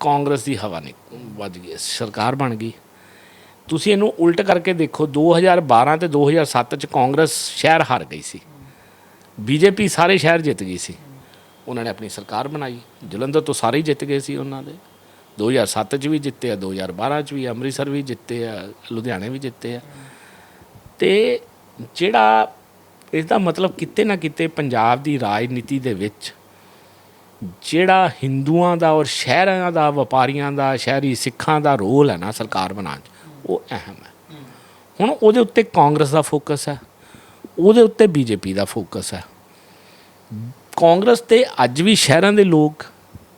ਕਾਂਗਰਸ ਦੀ ਹਵਾ ਨੇ ਵੱਜ ਗਈ, ਸਰਕਾਰ ਬਣ ਗਈ। ਤੁਸੀਂ ਇਹਨੂੰ ਉਲਟ ਕਰਕੇ ਦੇਖੋ 2012 ਤੇ 2007 ਚ ਕਾਂਗਰਸ ਸ਼ਹਿਰ ਹਾਰ ਗਈ ਸੀ। ਬੀਜੇਪੀ ਸਾਰੇ ਸ਼ਹਿਰ ਜਿੱਤ ਗਈ ਸੀ। ਉਹਨਾਂ ਨੇ ਆਪਣੀ ਸਰਕਾਰ ਬਣਾਈ। ਜਲੰਧਰ ਤੋਂ ਸਾਰੇ ਜਿੱਤ ਗਏ ਸੀ ਉਹਨਾਂ ਦੇ। 2007 ਚ ਵੀ ਜਿੱਤੇ ਆ 2012 ਚ ਵੀ ਅੰਮ੍ਰਿਤਸਰ ਵੀ ਜਿੱਤੇ ਆ ਲੁਧਿਆਣੇ ਵੀ ਜਿੱਤੇ ਆ। ਤੇ ਜਿਹੜਾ ਇਸ ਦਾ ਮਤਲਬ ਕਿਤੇ ਨਾ ਕਿਤੇ ਪੰਜਾਬ ਦੀ ਰਾਜਨੀਤੀ ਦੇ ਵਿੱਚ ਜਿਹੜਾ ਹਿੰਦੂਆਂ ਦਾ ਔਰ ਸ਼ਹਿਰਾਂ ਦਾ ਵਪਾਰੀਆਂ ਦਾ ਸ਼ਹਿਰੀ ਸਿੱਖਾਂ ਦਾ ਰੋਲ ਹੈ ਨਾ ਸਰਕਾਰ ਬਣਾਉਣ 'ਚ ਉਹ ਅਹਿਮ ਹੈ। ਹੁਣ ਉਹਦੇ ਉੱਤੇ ਕਾਂਗਰਸ ਦਾ ਫੋਕਸ ਹੈ। ਉਹਦੇ ਉੱਤੇ ਬੀਜੇਪੀ ਦਾ ਫੋਕਸ ਹੈ। ਕਾਂਗਰਸ ਤੇ ਅੱਜ ਵੀ ਸ਼ਹਿਰਾਂ ਦੇ ਲੋਕ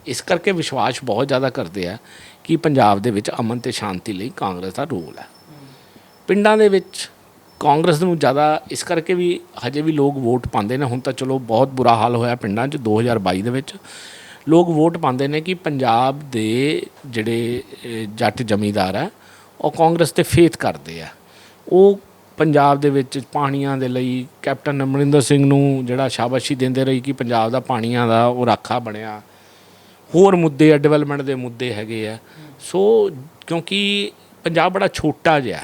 ਇਸ ਕਰਕੇ ਵਿਸ਼ਵਾਸ ਬਹੁਤ ਜ਼ਿਆਦਾ ਕਰਦੇ ਆ ਕਿ ਪੰਜਾਬ ਦੇ ਵਿੱਚ ਅਮਨ ਤੇ ਸ਼ਾਂਤੀ ਲਈ ਕਾਂਗਰਸ ਦਾ ਰੋਲ ਹੈ। ਪਿੰਡਾਂ ਦੇ ਵਿੱਚ ਕਾਂਗਰਸ ਨੂੰ ਜ਼ਿਆਦਾ ਇਸ ਕਰਕੇ ਵੀ ਹਜੇ ਵੀ ਲੋਕ ਵੋਟ ਪਾਉਂਦੇ ਨੇ। ਹੁਣ ਤਾਂ ਚਲੋ ਬਹੁਤ ਬੁਰਾ ਹਾਲ ਹੋਇਆ ਪਿੰਡਾਂ 'ਚ 2022 ਦੇ ਵਿੱਚ। ਲੋਕ ਵੋਟ ਪਾਉਂਦੇ ਨੇ ਕਿ ਪੰਜਾਬ ਦੇ ਜਿਹੜੇ ਜੱਟ ਜ਼ਮੀਂਦਾਰ ਆ ਉਹ ਕਾਂਗਰਸ ਤੇ ਫੇਥ ਕਰਦੇ ਆ। ਉਹ ਪੰਜਾਬ ਦੇ ਵਿੱਚ ਪਾਣੀਆਂ ਦੇ ਲਈ ਕੈਪਟਨ ਅਮਰਿੰਦਰ ਸਿੰਘ ਨੂੰ ਜਿਹੜਾ ਸ਼ਾਬਾਸ਼ੀ ਦਿੰਦੇ ਰਹੀ ਕਿ ਪੰਜਾਬ ਦਾ ਪਾਣੀਆਂ ਦਾ ਉਹ ਰਾਖਾ ਬਣਿਆ। ਹੋਰ ਮੁੱਦੇ ਆ ਡਿਵੈਲਪਮੈਂਟ ਦੇ ਮੁੱਦੇ ਹੈਗੇ ਆ। ਸੋ ਕਿਉਂਕਿ ਪੰਜਾਬ ਬੜਾ ਛੋਟਾ ਜਿਹਾ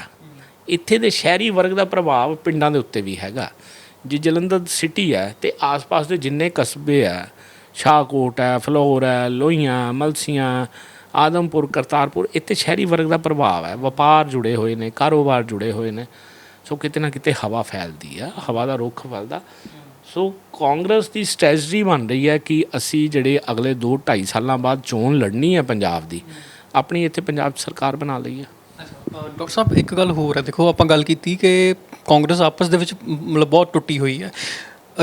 ਇੱਥੇ ਦੇ ਸ਼ਹਿਰੀ ਵਰਗ ਦਾ ਪ੍ਰਭਾਵ ਪਿੰਡਾਂ ਦੇ ਉੱਤੇ ਵੀ ਹੈਗਾ। ਜੇ ਜਲੰਧਰ ਸਿਟੀ ਹੈ ਤੇ ਆਸ-ਪਾਸ ਦੇ ਜਿੰਨੇ ਕਸਬੇ ਆ, ਸ਼ਾਹਕੋਟ ਹੈ, ਫਲੋਰ ਹੈ, ਲੋਹੀਆਂ, ਮਲਸੀਆਂ, ਆਦਮਪੁਰ, ਕਰਤਾਰਪੁਰ, ਇੱਥੇ ਸ਼ਹਿਰੀ ਵਰਗ ਦਾ ਪ੍ਰਭਾਵ ਹੈ। ਵਪਾਰ ਜੁੜੇ ਹੋਏ ਨੇ, ਕਾਰੋਬਾਰ ਜੁੜੇ ਹੋਏ ਨੇ। ਸੋ ਕਿਤੇ ਨਾ ਕਿਤੇ ਹਵਾ ਫੈਲਦੀ ਆ, ਹਵਾ ਦਾ ਰੁੱਖ ਫੈਲਦਾ ਸੋ ਕਾਂਗਰਸ ਦੀ ਸਟ੍ਰੈਟਜੀ ਬਣ ਰਹੀ ਹੈ ਕਿ ਅਸੀਂ ਜਿਹੜੇ ਅਗਲੇ 2 2.5 ਸਾਲਾਂ ਬਾਅਦ ਚੋਣ ਲੜਨੀ ਹੈ ਪੰਜਾਬ ਦੀ, ਆਪਣੀ ਇੱਥੇ ਪੰਜਾਬ ਸਰਕਾਰ ਬਣਾ ਲਈ ਹੈ। ਡਾਕਟਰ ਸਾਹਿਬ, ਇੱਕ ਗੱਲ ਹੋਰ ਹੈ। ਦੇਖੋ, ਆਪਾਂ ਗੱਲ ਕੀਤੀ ਕਿ ਕਾਂਗਰਸ ਆਪਸ ਦੇ ਵਿੱਚ ਮਤਲਬ ਬਹੁਤ ਟੁੱਟੀ ਹੋਈ ਹੈ।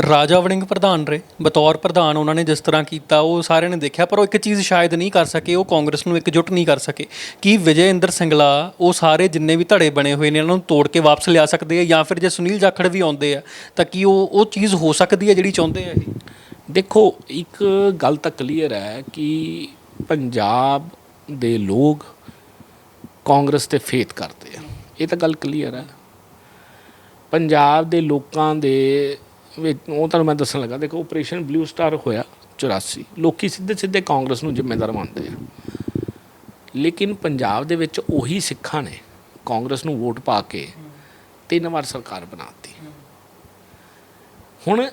ਰਾਜਾ ਵੜਿੰਗ ਪ੍ਰਧਾਨ ਰਹੇ, ਬਤੌਰ ਪ੍ਰਧਾਨ ਉਹਨਾਂ ਨੇ ਜਿਸ ਤਰ੍ਹਾਂ ਕੀਤਾ, ਉਹ ਸਾਰਿਆਂ ਨੇ ਦੇਖਿਆ, ਪਰ ਉਹ ਇੱਕ ਚੀਜ਼ ਸ਼ਾਇਦ ਨਹੀਂ ਕਰ ਸਕੇ, ਉਹ ਕਾਂਗਰਸ ਨੂੰ ਇਕਜੁੱਟ ਨਹੀਂ ਕਰ ਸਕੇ, ਕੀ ਵਿਜੇ ਇੰਦਰ ਸਿੰਗਲਾ, ਉਹ ਸਾਰੇ ਜਿੰਨੇ ਵੀ ਧੜੇ ਬਣੇ ਹੋਏ ਨੇ ਉਹਨਾਂ ਨੂੰ ਤੋੜ ਕੇ ਵਾਪਸ ਲਿਆ ਸਕਦੇ ਆ, ਜਾਂ ਫਿਰ ਜੇ ਸੁਨੀਲ ਜਾਖੜ ਵੀ ਆਉਂਦੇ ਆ, ਤਾਂ ਕੀ ਉਹ ਉਹ ਚੀਜ਼ ਹੋ ਸਕਦੀ ਹੈ ਜਿਹੜੀ ਚਾਹੁੰਦੇ ਆ ਇਹ? ਦੇਖੋ, ਇੱਕ ਗੱਲ ਤਾਂ ਕਲੀਅਰ ਹੈ ਕਿ ਪੰਜਾਬ ਦੇ ਲੋਕ ਕਾਂਗਰਸ ਤੇ ਫੇਥ ਕਰਦੇ ਆ। ਇਹ ਤਾਂ ਗੱਲ ਕਲੀਅਰ ਹੈ। ਪੰਜਾਬ ਦੇ ਲੋਕਾਂ ਦੇ ਉਹ ਤੁਹਾਨੂੰ ਮੈਂ ਦੱਸਣ ਲੱਗਾ, ਦੇਖੋ ਆਪਰੇਸ਼ਨ ਬਲੂ ਸਟਾਰ ਹੋਇਆ 84 ਲੋਕੀ ਸਿੱਧੇ ਸਿੱਧੇ ਕਾਂਗਰਸ ਨੂੰ ਜ਼ਿੰਮੇਦਾਰ ਮੰਨਦੇ ਆ। ਲੇਕਿਨ ਪੰਜਾਬ ਦੇ ਵਿੱਚ ਉਹੀ ਸਿੱਖਾਂ ਨੇ ਕਾਂਗਰਸ ਨੂੰ ਵੋਟ ਪਾ ਕੇ ਤਿੰਨ ਵਾਰ ਸਰਕਾਰ ਬਣਾਤੀ। ਹੁਣ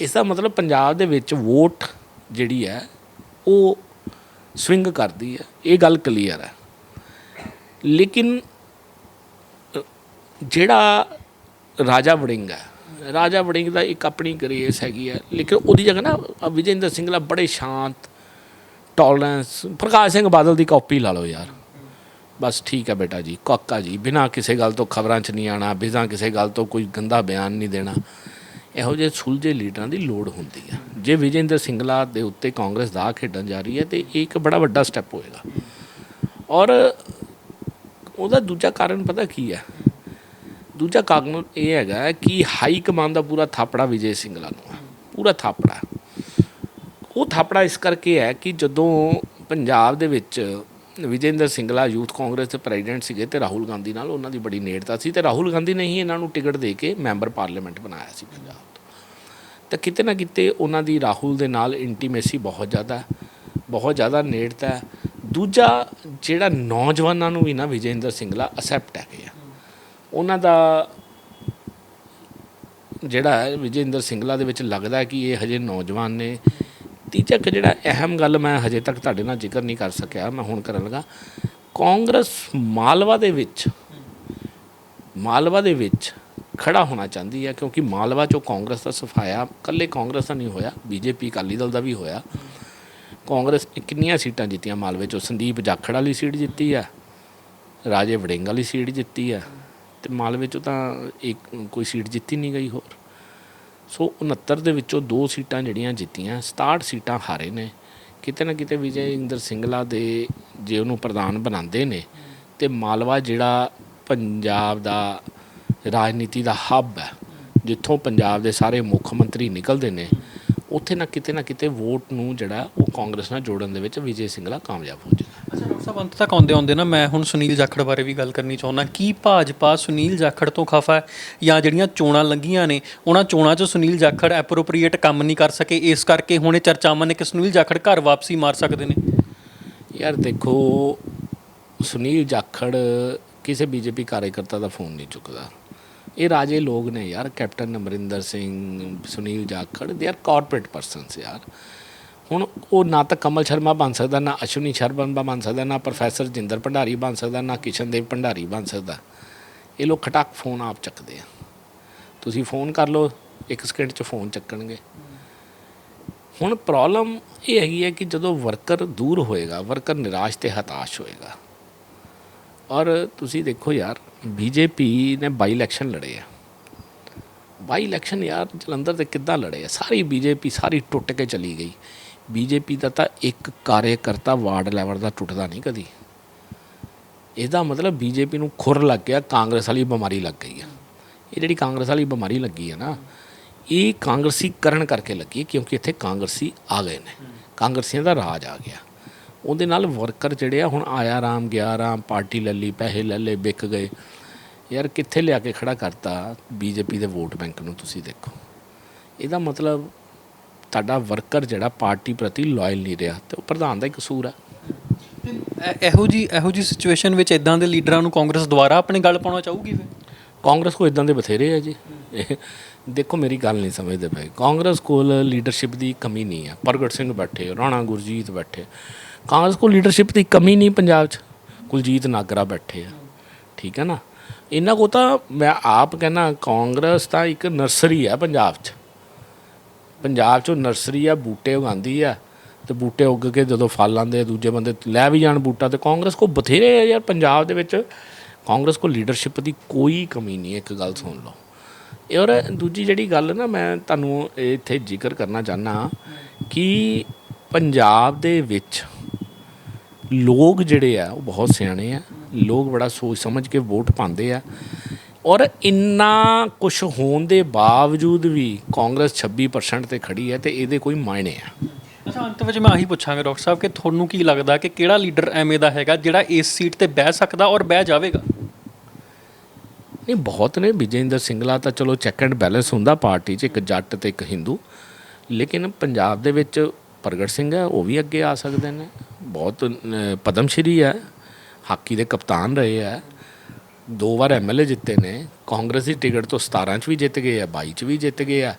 ਇਸ ਦਾ ਮਤਲਬ ਪੰਜਾਬ ਦੇ ਵਿੱਚ ਵੋਟ ਜਿਹੜੀ ਹੈ, ਉਹ ਸਵਿੰਗ ਕਰਦੀ ਹੈ। ਇਹ ਗੱਲ ਕਲੀਅਰ ਹੈ। ਲੇਕਿਨ ਜਿਹੜਾ ਰਾਜਾ ਵੜਿੰਗ ਹੈ ਰਾਜਾ ਵੜਿੰਗ ਦਾ ਇੱਕ ਆਪਣੀ ਗਰੇਸ ਹੈਗੀ ਹੈ ਲੇਕਿਨ ਉਹਦੀ ਜਗ੍ਹਾ ਨਾ ਅ, ਵਿਜੇਂਦਰ ਸਿੰਘਲਾ ਬੜੇ ਸ਼ਾਂਤ ਟੋਲਰੈਂਸ ਪ੍ਰਕਾਸ਼ ਸਿੰਘ ਬਾਦਲ ਦੀ ਕਾਪੀ ਲਾ ਲਓ ਯਾਰ। ਬਸ ਠੀਕ ਹੈ ਬੇਟਾ ਜੀ ਕਾਕਾ ਜੀ ਬਿਨਾਂ ਕਿਸੇ ਗੱਲ ਤੋਂ ਖਬਰਾਂ 'ਚ ਨਹੀਂ ਆਣਾ ਬਿਨਾਂ ਕਿਸੇ ਗੱਲ ਤੋਂ ਕੋਈ ਗੰਦਾ ਬਿਆਨ ਨਹੀਂ ਦੇਣਾ। ਇਹੋ ਜਿਹੇ ਸੁਲਝੇ ਲੀਡਰਾਂ ਦੀ ਲੋੜ ਹੁੰਦੀ ਹੈ ਜੇ ਵਿਜੇਂਦਰ ਸਿੰਗਲਾ ਦੇ ਉੱਤੇ ਕਾਂਗਰਸ ਦਾ ਖੇਡਣ ਜਾ ਰਹੀ ਹੈ ਤੇ ਇਹ ਇੱਕ ਬੜਾ ਵੱਡਾ ਸਟੈਪ ਹੋਏਗਾ। ਔਰ ਉਹਦਾ ਦੂਜਾ ਕਾਰਨ ਪਤਾ ਕੀ ਹੈ? ਦੂਜਾ ਕਾਰਨ ਇਹ ਹੈਗਾ ਕਿ ਹਾਈ ਕਮਾਂਡ ਦਾ ਪੂਰਾ ਥਾਪੜਾ ਵਿਜੇ ਸਿੰਗਲਾ ਨੂੰ ਹੈ। ਪੂਰਾ ਥਾਪੜਾ। ਉਹ ਥਾਪੜਾ ਇਸ ਕਰਕੇ ਹੈ ਕਿ ਜਦੋਂ ਪੰਜਾਬ ਦੇ ਵਿੱਚ ਵਿਜੇਂਦਰ ਸਿੰਗਲਾ ਯੂਥ ਕਾਂਗਰਸ ਦੇ ਪ੍ਰੈਜ਼ੀਡੈਂਟ ਸੀਗੇ ਤੇ ਰਾਹੁਲ ਗਾਂਧੀ ਨਾਲ ਉਹਨਾਂ ਦੀ ਬੜੀ ਨੇੜਤਾ ਸੀ ਤੇ ਰਾਹੁਲ ਗਾਂਧੀ ਨੇ ਹੀ ਇਹਨਾਂ ਨੂੰ ਟਿਕਟ ਦੇ ਕੇ ਮੈਂਬਰ ਪਾਰਲੀਮੈਂਟ ਬਣਾਇਆ ਸੀ ਪੰਜਾਬ ਤੋਂ। ਤਾਂ ਕਿਤੇ ਨਾ ਕਿਤੇ ਉਹਨਾਂ ਦੀ ਰਾਹੁਲ ਦੇ ਨਾਲ ਇੰਟੀਮੇਸੀ ਬਹੁਤ ਜ਼ਿਆਦਾ ਬਹੁਤ ਜ਼ਿਆਦਾ ਨੇੜਤਾ ਦੂਜਾ ਜਿਹੜਾ ਨੌਜਵਾਨਾਂ ਨੂੰ ਵੀ ਨਾ ਵਿਜੇਂਦਰ ਸਿੰਗਲਾ ਅਸੈਪਟ ਹੈਗੇ ਆ। ਉਹਨਾਂ ਦਾ ਜਿਹੜਾ ਹੈ, ਵਿਜੇਂਦਰ ਸਿੰਗਲਾ ਦੇ ਵਿੱਚ ਲੱਗਦਾ ਕਿ ਇਹ ਹਜੇ ਨੌਜਵਾਨ ਨੇ। ਤੀਜਾ ਇੱਕ ਜਿਹੜਾ ਅਹਿਮ ਗੱਲ ਮੈਂ ਹਜੇ ਤੱਕ ਤੁਹਾਡੇ ਨਾਲ ਜ਼ਿਕਰ ਨਹੀਂ ਕਰ ਸਕਿਆ, ਮੈਂ ਹੁਣ ਕਰਨ ਲੱਗਾ। ਕਾਂਗਰਸ ਮਾਲਵਾ ਦੇ ਵਿੱਚ, ਮਾਲਵਾ ਦੇ ਵਿੱਚ ਖੜਾ ਹੋਣਾ ਚਾਹੁੰਦੀ ਹੈ, ਕਿਉਂਕਿ ਮਾਲਵਾ ਚੋਂ ਕਾਂਗਰਸ ਦਾ ਸਫਾਇਆ ਕੱਲੇ ਕਾਂਗਰਸ ਦਾ ਨਹੀਂ ਹੋਇਆ, ਬੀਜੇਪੀ, ਅਕਾਲੀ ਦਲ ਦਾ ਵੀ ਹੋਇਆ। ਕਾਂਗਰਸ ਕਿੰਨੀਆਂ ਸੀਟਾਂ ਜਿੱਤੀਆਂ ਮਾਲਵੇ ਚੋਂ? ਸੰਦੀਪ ਜਾਖੜ ਵਾਲੀ ਸੀਟ ਜਿੱਤੀ ਆ ਰਾਜੇ ਵੜਿੰਗ ਵਾਲੀ ਸੀਟ ਜਿੱਤੀ ਆ ਤੇ ਮਾਲਵੇ ਚੋਂ ਤਾਂ ਇੱਕ, ਕੋਈ ਸੀਟ ਜਿੱਤੀ ਨਹੀਂ ਗਈ ਹੋਰ। ਸੋ 69 ਦੇ ਵਿੱਚੋਂ ਦੋ ਸੀਟਾਂ ਜਿਹੜੀਆਂ ਜਿੱਤੀਆਂ 67 ਸੀਟਾਂ ਹਾਰੇ ਨੇ। ਕਿਤੇ ਨਾ ਕਿਤੇ ਵਿਜੇ ਇੰਦਰ ਸਿੰਗਲਾ ਦੇ ਜੇ ਉਹਨੂੰ ਪ੍ਰਧਾਨ ਬਣਾਉਂਦੇ ਨੇ, ਤੇ ਮਾਲਵਾ ਜਿਹੜਾ ਪੰਜਾਬ ਦਾ ਰਾਜਨੀਤੀ ਦਾ ਹੱਬ ਹੈ, ਜਿੱਥੋਂ ਪੰਜਾਬ ਦੇ ਸਾਰੇ ਮੁੱਖ ਮੰਤਰੀ ਨਿਕਲਦੇ ਨੇ, ਉੱਥੇ ਨਾ ਕਿਤੇ ਨਾ ਕਿਤੇ ਵੋਟ ਨੂੰ ਜਿਹੜਾ ਉਹ ਕਾਂਗਰਸ ਨਾਲ ਜੋੜਨ ਦੇ ਵਿੱਚ ਵਿਜੇ ਸਿੰਗਲਾ ਕਾਮਯਾਬ ਹੋ ਜਾਂਦਾ ਅੱਛਾ, ਡਾਕਟਰ ਸਾਹਿਬ, ਅੰਤ ਤੱਕ ਆਉਂਦੇ ਆਉਂਦੇ ਨਾ, ਮੈਂ ਹੁਣ ਸੁਨੀਲ ਜਾਖੜ ਬਾਰੇ ਵੀ ਗੱਲ ਕਰਨੀ ਚਾਹੁੰਦਾ। ਕੀ ਭਾਜਪਾ ਸੁਨੀਲ ਜਾਖੜ ਤੋਂ ਖਫਾ ਹੈ? ਜਾਂ ਜਿਹੜੀਆਂ ਚੋਣਾਂ ਲੰਘੀਆਂ ਨੇ, ਉਹਨਾਂ ਚੋਣਾਂ 'ਚ ਸੁਨੀਲ ਜਾਖੜ ਐਪਰੋਪ੍ਰੀਏਟ ਕੰਮ ਨਹੀਂ ਕਰ ਸਕੇ? ਇਸ ਕਰਕੇ ਹੁਣੇ ਚਰਚਾਵਾਂ ਨੇ ਕਿ ਸੁਨੀਲ ਜਾਖੜ ਘਰ ਵਾਪਸੀ ਮਾਰ ਸਕਦੇ ਨੇ। ਯਾਰ ਦੇਖੋ, ਸੁਨੀਲ ਜਾਖੜ ਕਿਸੇ ਬੀਜੇਪੀ ਕਾਰਜਕਰਤਾ ਦਾ ਫੋਨ ਨਹੀਂ ਚੁੱਕਦਾ। ਇਹ ਰਾਜੇ ਲੋਕ ਨੇ ਯਾਰ, ਕੈਪਟਨ ਅਮਰਿੰਦਰ ਸਿੰਘ, ਸੁਨੀਲ ਜਾਖੜ ਦੇ ਆਰ ਕਾਰਪੋਰੇਟ ਪਰਸਨਸ ਯਾਰ। ਹੁਣ ਉਹ ਨਾ ਤਾਂ ਕਮਲ ਸ਼ਰਮਾ ਬਣ ਸਕਦਾ, ਨਾ ਅਸ਼ਵਨੀ ਸ਼ਰਮਾ ਬਣ ਸਕਦਾ, ਨਾ ਪ੍ਰੋਫੈਸਰ ਜਿੰਦਰ ਭੰਡਾਰੀ ਬਣ ਸਕਦਾ, ਨਾ ਕਿਸ਼ਨਦੇਵ ਭੰਡਾਰੀ ਬਣ ਸਕਦਾ। ਇਹ ਲੋਕ ਖਟਾਕ ਫੋਨ ਆਪ ਚੱਕਦੇ ਆ। ਤੁਸੀਂ ਫੋਨ ਕਰ ਲਓ, ਇੱਕ ਸਕਿੰਟ 'ਚ ਫੋਨ ਚੱਕਣਗੇ। ਹੁਣ ਪ੍ਰੋਬਲਮ ਇਹ ਹੈਗੀ ਹੈ ਕਿ ਜਦੋਂ ਵਰਕਰ ਦੂਰ ਹੋਏਗਾ, ਵਰਕਰ ਨਿਰਾਸ਼ ਤੇ ਹਤਾਸ਼ ਹੋਏਗਾ। ਔਰ ਤੁਸੀਂ ਦੇਖੋ ਯਾਰ ਬੀਜੇਪੀ ਨੇ ਬਾਈ ਇਲੈਕਸ਼ਨ ਲੜੇ ਆ। ਬਾਈ ਇਲੈਕਸ਼ਨ ਯਾਰ ਜਲੰਧਰ ਦੇ ਕਿੱਦਾਂ ਲੜੇ ਆ? ਸਾਰੀ ਬੀਜੇਪੀ ਸਾਰੀ ਟੁੱਟ ਕੇ ਚਲੀ ਗਈ। ਬੀਜੇਪੀ ਦਾ ਤਾਂ ਇੱਕ ਕਾਰਜਕਰਤਾ ਵਾਰਡ ਲੈਵਲ ਦਾ ਟੁੱਟਦਾ ਨਹੀਂ ਕਦੀ। ਇਹਦਾ ਮਤਲਬ ਬੀਜੇਪੀ ਨੂੰ ਖੁਰ ਲੱਗ ਗਿਆ, ਕਾਂਗਰਸ ਵਾਲੀ ਬਿਮਾਰੀ ਲੱਗ ਗਈ ਆ। ਇਹ ਜਿਹੜੀ ਕਾਂਗਰਸ ਵਾਲੀ ਬਿਮਾਰੀ ਲੱਗੀ ਆ ਨਾ, ਇਹ ਕਾਂਗਰਸੀ ਕਰਨ ਕਰਕੇ ਲੱਗੀ ਕਿਉਂਕਿ ਇੱਥੇ ਕਾਂਗਰਸੀ ਆ ਗਏ ਨੇ। ਕਾਂਗਰਸੀਆਂ ਦਾ ਰਾਜ ਆ ਗਿਆ। ਉਹਦੇ ਨਾਲ ਵਰਕਰ ਜਿਹੜੇ ਆ, ਹੁਣ ਆਇਆ ਰਾਮ, ਗਿਆ ਰਾਮ, ਪਾਰਟੀ ਲੈ ਲਈ, ਪੈਸੇ ਲੈ ਲਏ, ਵਿਕ ਗਏ। ਯਾਰ ਕਿੱਥੇ ਲਿਆ ਕੇ ਖੜਾ ਕਰਤਾ ਬੀਜੇਪੀ ਦੇ ਵੋਟ ਬੈਂਕ ਨੂੰ ਤੁਸੀਂ ਦੇਖੋ। ਇਹਦਾ ਮਤਲਬ ਤੁਹਾਡਾ ਵਰਕਰ ਜਿਹੜਾ ਪਾਰਟੀ ਪ੍ਰਤੀ ਲਾਇਲ ਨਹੀਂ ਰਿਹਾ ਤੇ ਉਹ ਪ੍ਰਧਾਨ ਦਾ ਹੀ ਕਸੂਰ ਆ ਇਹੋ ਜੀ ਇਹੋ ਜੀ ਸਿਚੁਏਸ਼ਨ ਵਿੱਚ ਇਦਾਂ ਦੇ ਲੀਡਰਾਂ ਨੂੰ ਕਾਂਗਰਸ ਦੁਬਾਰਾ ਆਪਣੇ ਗੱਲ ਪਾਉਣਾ ਚਾਹੂਗੀ ਫਿਰ? ਕਾਂਗਰਸ ਕੋ ਇਦਾਂ ਦੇ ਬਥੇਰੇ ਆ ਜੀ। ਦੇਖੋ ਮੇਰੀ ਗੱਲ ਨਹੀਂ ਸਮਝਦੇ ਪਏ। ਕਾਂਗਰਸ ਕੋਲ ਲੀਡਰਸ਼ਿਪ ਦੀ ਕਮੀ ਨਹੀਂ ਹੈ ਪ੍ਰਗਟ ਸਿੰਘ ਬੈਠੇ ਰਾਣਾ ਗੁਰਜੀਤ ਬੈਠੇ। ਕਾਂਗਰਸ ਕੋਲ ਲੀਡਰਸ਼ਿਪ ਦੀ ਕਮੀ ਨਹੀਂ ਪੰਜਾਬ 'ਚ। ਕੁਲਜੀਤ ਨਾਗਰਾ ਬੈਠੇ ਆ। ਠੀਕ ਹੈ ਨਾ? ਇਹਨਾਂ ਕੋ ਤਾਂ ਮੈਂ ਆਪ ਕਹਿੰਦਾ ਕਾਂਗਰਸ ਤਾਂ ਇੱਕ ਨਰਸਰੀ ਹੈ ਪੰਜਾਬ 'ਚ। ਪੰਜਾਬ 'ਚੋਂ ਨਰਸਰੀ ਆ, ਬੂਟੇ ਉਗਾਉਂਦੀ ਆ, ਤੇ ਬੂਟੇ ਉੱਗ ਕੇ ਜਦੋਂ ਫਲ ਆਉਂਦੇ ਆ, ਦੂਜੇ ਬੰਦੇ ਲੈ ਵੀ ਜਾਣ ਬੂਟਾ, ਤੇ ਕਾਂਗਰਸ ਕੋ ਬਥੇਰੇ ਆ ਯਾਰ ਪੰਜਾਬ ਦੇ ਵਿੱਚ। ਕਾਂਗਰਸ ਕੋ ਲੀਡਰਸ਼ਿਪ ਦੀ ਕੋਈ ਕਮੀ ਨਹੀਂ ਇੱਕ ਗੱਲ ਸੁਣ ਲਓ। ਇਹ ਔਰ ਦੂਜੀ ਜਿਹੜੀ ਗੱਲ ਨਾ, ਮੈਂ ਤੁਹਾਨੂੰ ਇੱਥੇ ਜ਼ਿਕਰ ਕਰਨਾ ਚਾਹਨਾ ਕਿ ਪੰਜਾਬ ਦੇ ਵਿੱਚ ਲੋਕ ਜਿਹੜੇ ਆ, ਉਹ ਬਹੁਤ ਸਿਆਣੇ ਆ। ਲੋਕ ਬੜਾ ਸੋਚ ਸਮਝ ਕੇ ਵੋਟ ਪਾਉਂਦੇ ਆ। ਔਰ ਇੰਨਾ ਕੁਝ ਹੋਣ ਦੇ ਬਾਵਜੂਦ ਵੀ ਕਾਂਗਰਸ 26% ਤੇ ਖੜੀ ਹੈ ਤੇ ਇਹਦੇ ਕੋਈ ਮਾਇਨੇ ਆ। ਅੱਛਾ ਅੰਤ ਵਿੱਚ ਮੈਂ ਆਹੀ ਪੁੱਛਾਂਗਾ ਡਾਕਟਰ ਸਾਹਿਬ ਕਿ ਤੁਹਾਨੂੰ ਕੀ ਲੱਗਦਾ ਕਿ ਕਿਹੜਾ ਲੀਡਰ ਐਵੇਂ ਦਾ ਹੈਗਾ ਜਿਹੜਾ ਇਸ ਸੀਟ ਤੇ ਬਹਿ ਸਕਦਾ ਔਰ ਬਹਿ ਜਾਵੇਗਾ? ਨਹੀਂ ਬਹੁਤ ਨੇ। ਵਿਜੇਂਦਰ ਸਿੰਗਲਾ ਤਾਂ ਚਲੋ ਚੈੱਕ ਐਂਡ ਬੈਲੈਂਸ ਹੁੰਦਾ ਪਾਰਟੀ 'ਚ ਇੱਕ ਜੱਟ ਤੇ ਇੱਕ ਹਿੰਦੂ। ਲੇਕਿਨ ਪੰਜਾਬ ਦੇ ਵਿੱਚ ਪ੍ਰਗਟ ਸਿੰਘ ਹੈ ਉਹ ਵੀ ਅੱਗੇ ਆ ਸਕਦੇ ਨੇ। ਬਹੁਤ ਪਦਮ ਸ਼੍ਰੀ ਹੈ ਹਾਕੀ ਦੇ ਕਪਤਾਨ ਰਹੇ ਹੈ। ਦੋ ਵਾਰ ਐਮਐਲਏ ਜਿੱਤੇ ਨੇ, ਕਾਂਗਰਸ ਦੀ ਟਿਕਟ ਤੋਂ 17 ਚ ਵੀ ਜਿੱਤ ਗਏ ਆ 22 ਚ ਵੀ ਜਿੱਤ ਗਏ ਆ,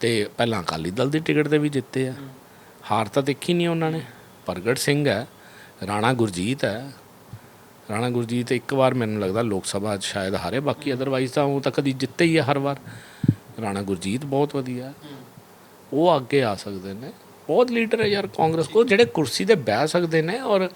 ਤੇ ਪਹਿਲਾਂ ਅਕਾਲੀ ਦਲ ਦੀ ਟਿਕਟ ਤੇ ਵੀ ਜਿੱਤੇ ਆ। ਹਾਰ ਤਾਂ ਦੇਖੀ ਨਹੀਂ ਉਹਨਾਂ ਨੇ। ਪ੍ਰਗਟ ਸਿੰਘ ਹੈ, ਰਾਣਾ ਗੁਰਜੀਤ ਹੈ। ਰਾਣਾ ਗੁਰਜੀਤ ਇੱਕ ਵਾਰ ਮੈਨੂੰ ਲੱਗਦਾ ਲੋਕ ਸਭਾ 'ਚ ਸ਼ਾਇਦ ਹਾਰੇ, ਬਾਕੀ ਅਦਰਵਾਈਜ਼ ਤਾਂ ਉਹ ਤਾਂ ਕਦੀ ਜਿੱਤੇ ਹੀ ਆ ਹਰ ਵਾਰ। ਰਾਣਾ ਗੁਰਜੀਤ ਬਹੁਤ ਵਧੀਆ। ਉਹ ਅੱਗੇ ਆ ਸਕਦੇ ਨੇ। ਬਹੁਤ ਲੀਡਰ ਹੈ ਯਾਰ ਕਾਂਗਰਸ ਕੋ ਜਿਹੜੇ ਕੁਰਸੀ ਤੇ ਬਹਿ ਸਕਦੇ ਨੇ ਔਰ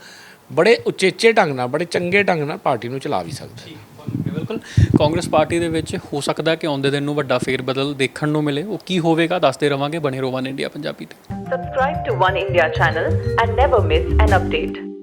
ਬੜੇ ਉਚੇਚੇ ਢੰਗ ਨਾਲ, ਬੜੇ ਚੰਗੇ ਢੰਗ ਨਾਲ ਪਾਰਟੀ ਨੂੰ ਚਲਾ ਵੀ ਸਕਦੇ ਨੇ। ਬਿਲਕੁਲ। ਕਾਂਗਰਸ ਪਾਰਟੀ ਦੇ ਵਿੱਚ ਹੋ ਸਕਦਾ ਕਿ ਆਉਂਦੇ ਦਿਨ ਨੂੰ ਵੱਡਾ ਫੇਰ ਬਦਲ ਦੇਖਣ ਨੂੰ ਮਿਲੇ। ਉਹ ਕੀ ਹੋਵੇਗਾ, ਦੱਸਦੇ ਰਵਾਂਗੇ ਬਣੇ ਰੋਵਾਨ ਇੰਡੀਆ ਪੰਜਾਬੀ ਤੇ। Subscribe to One India channel and never miss an update.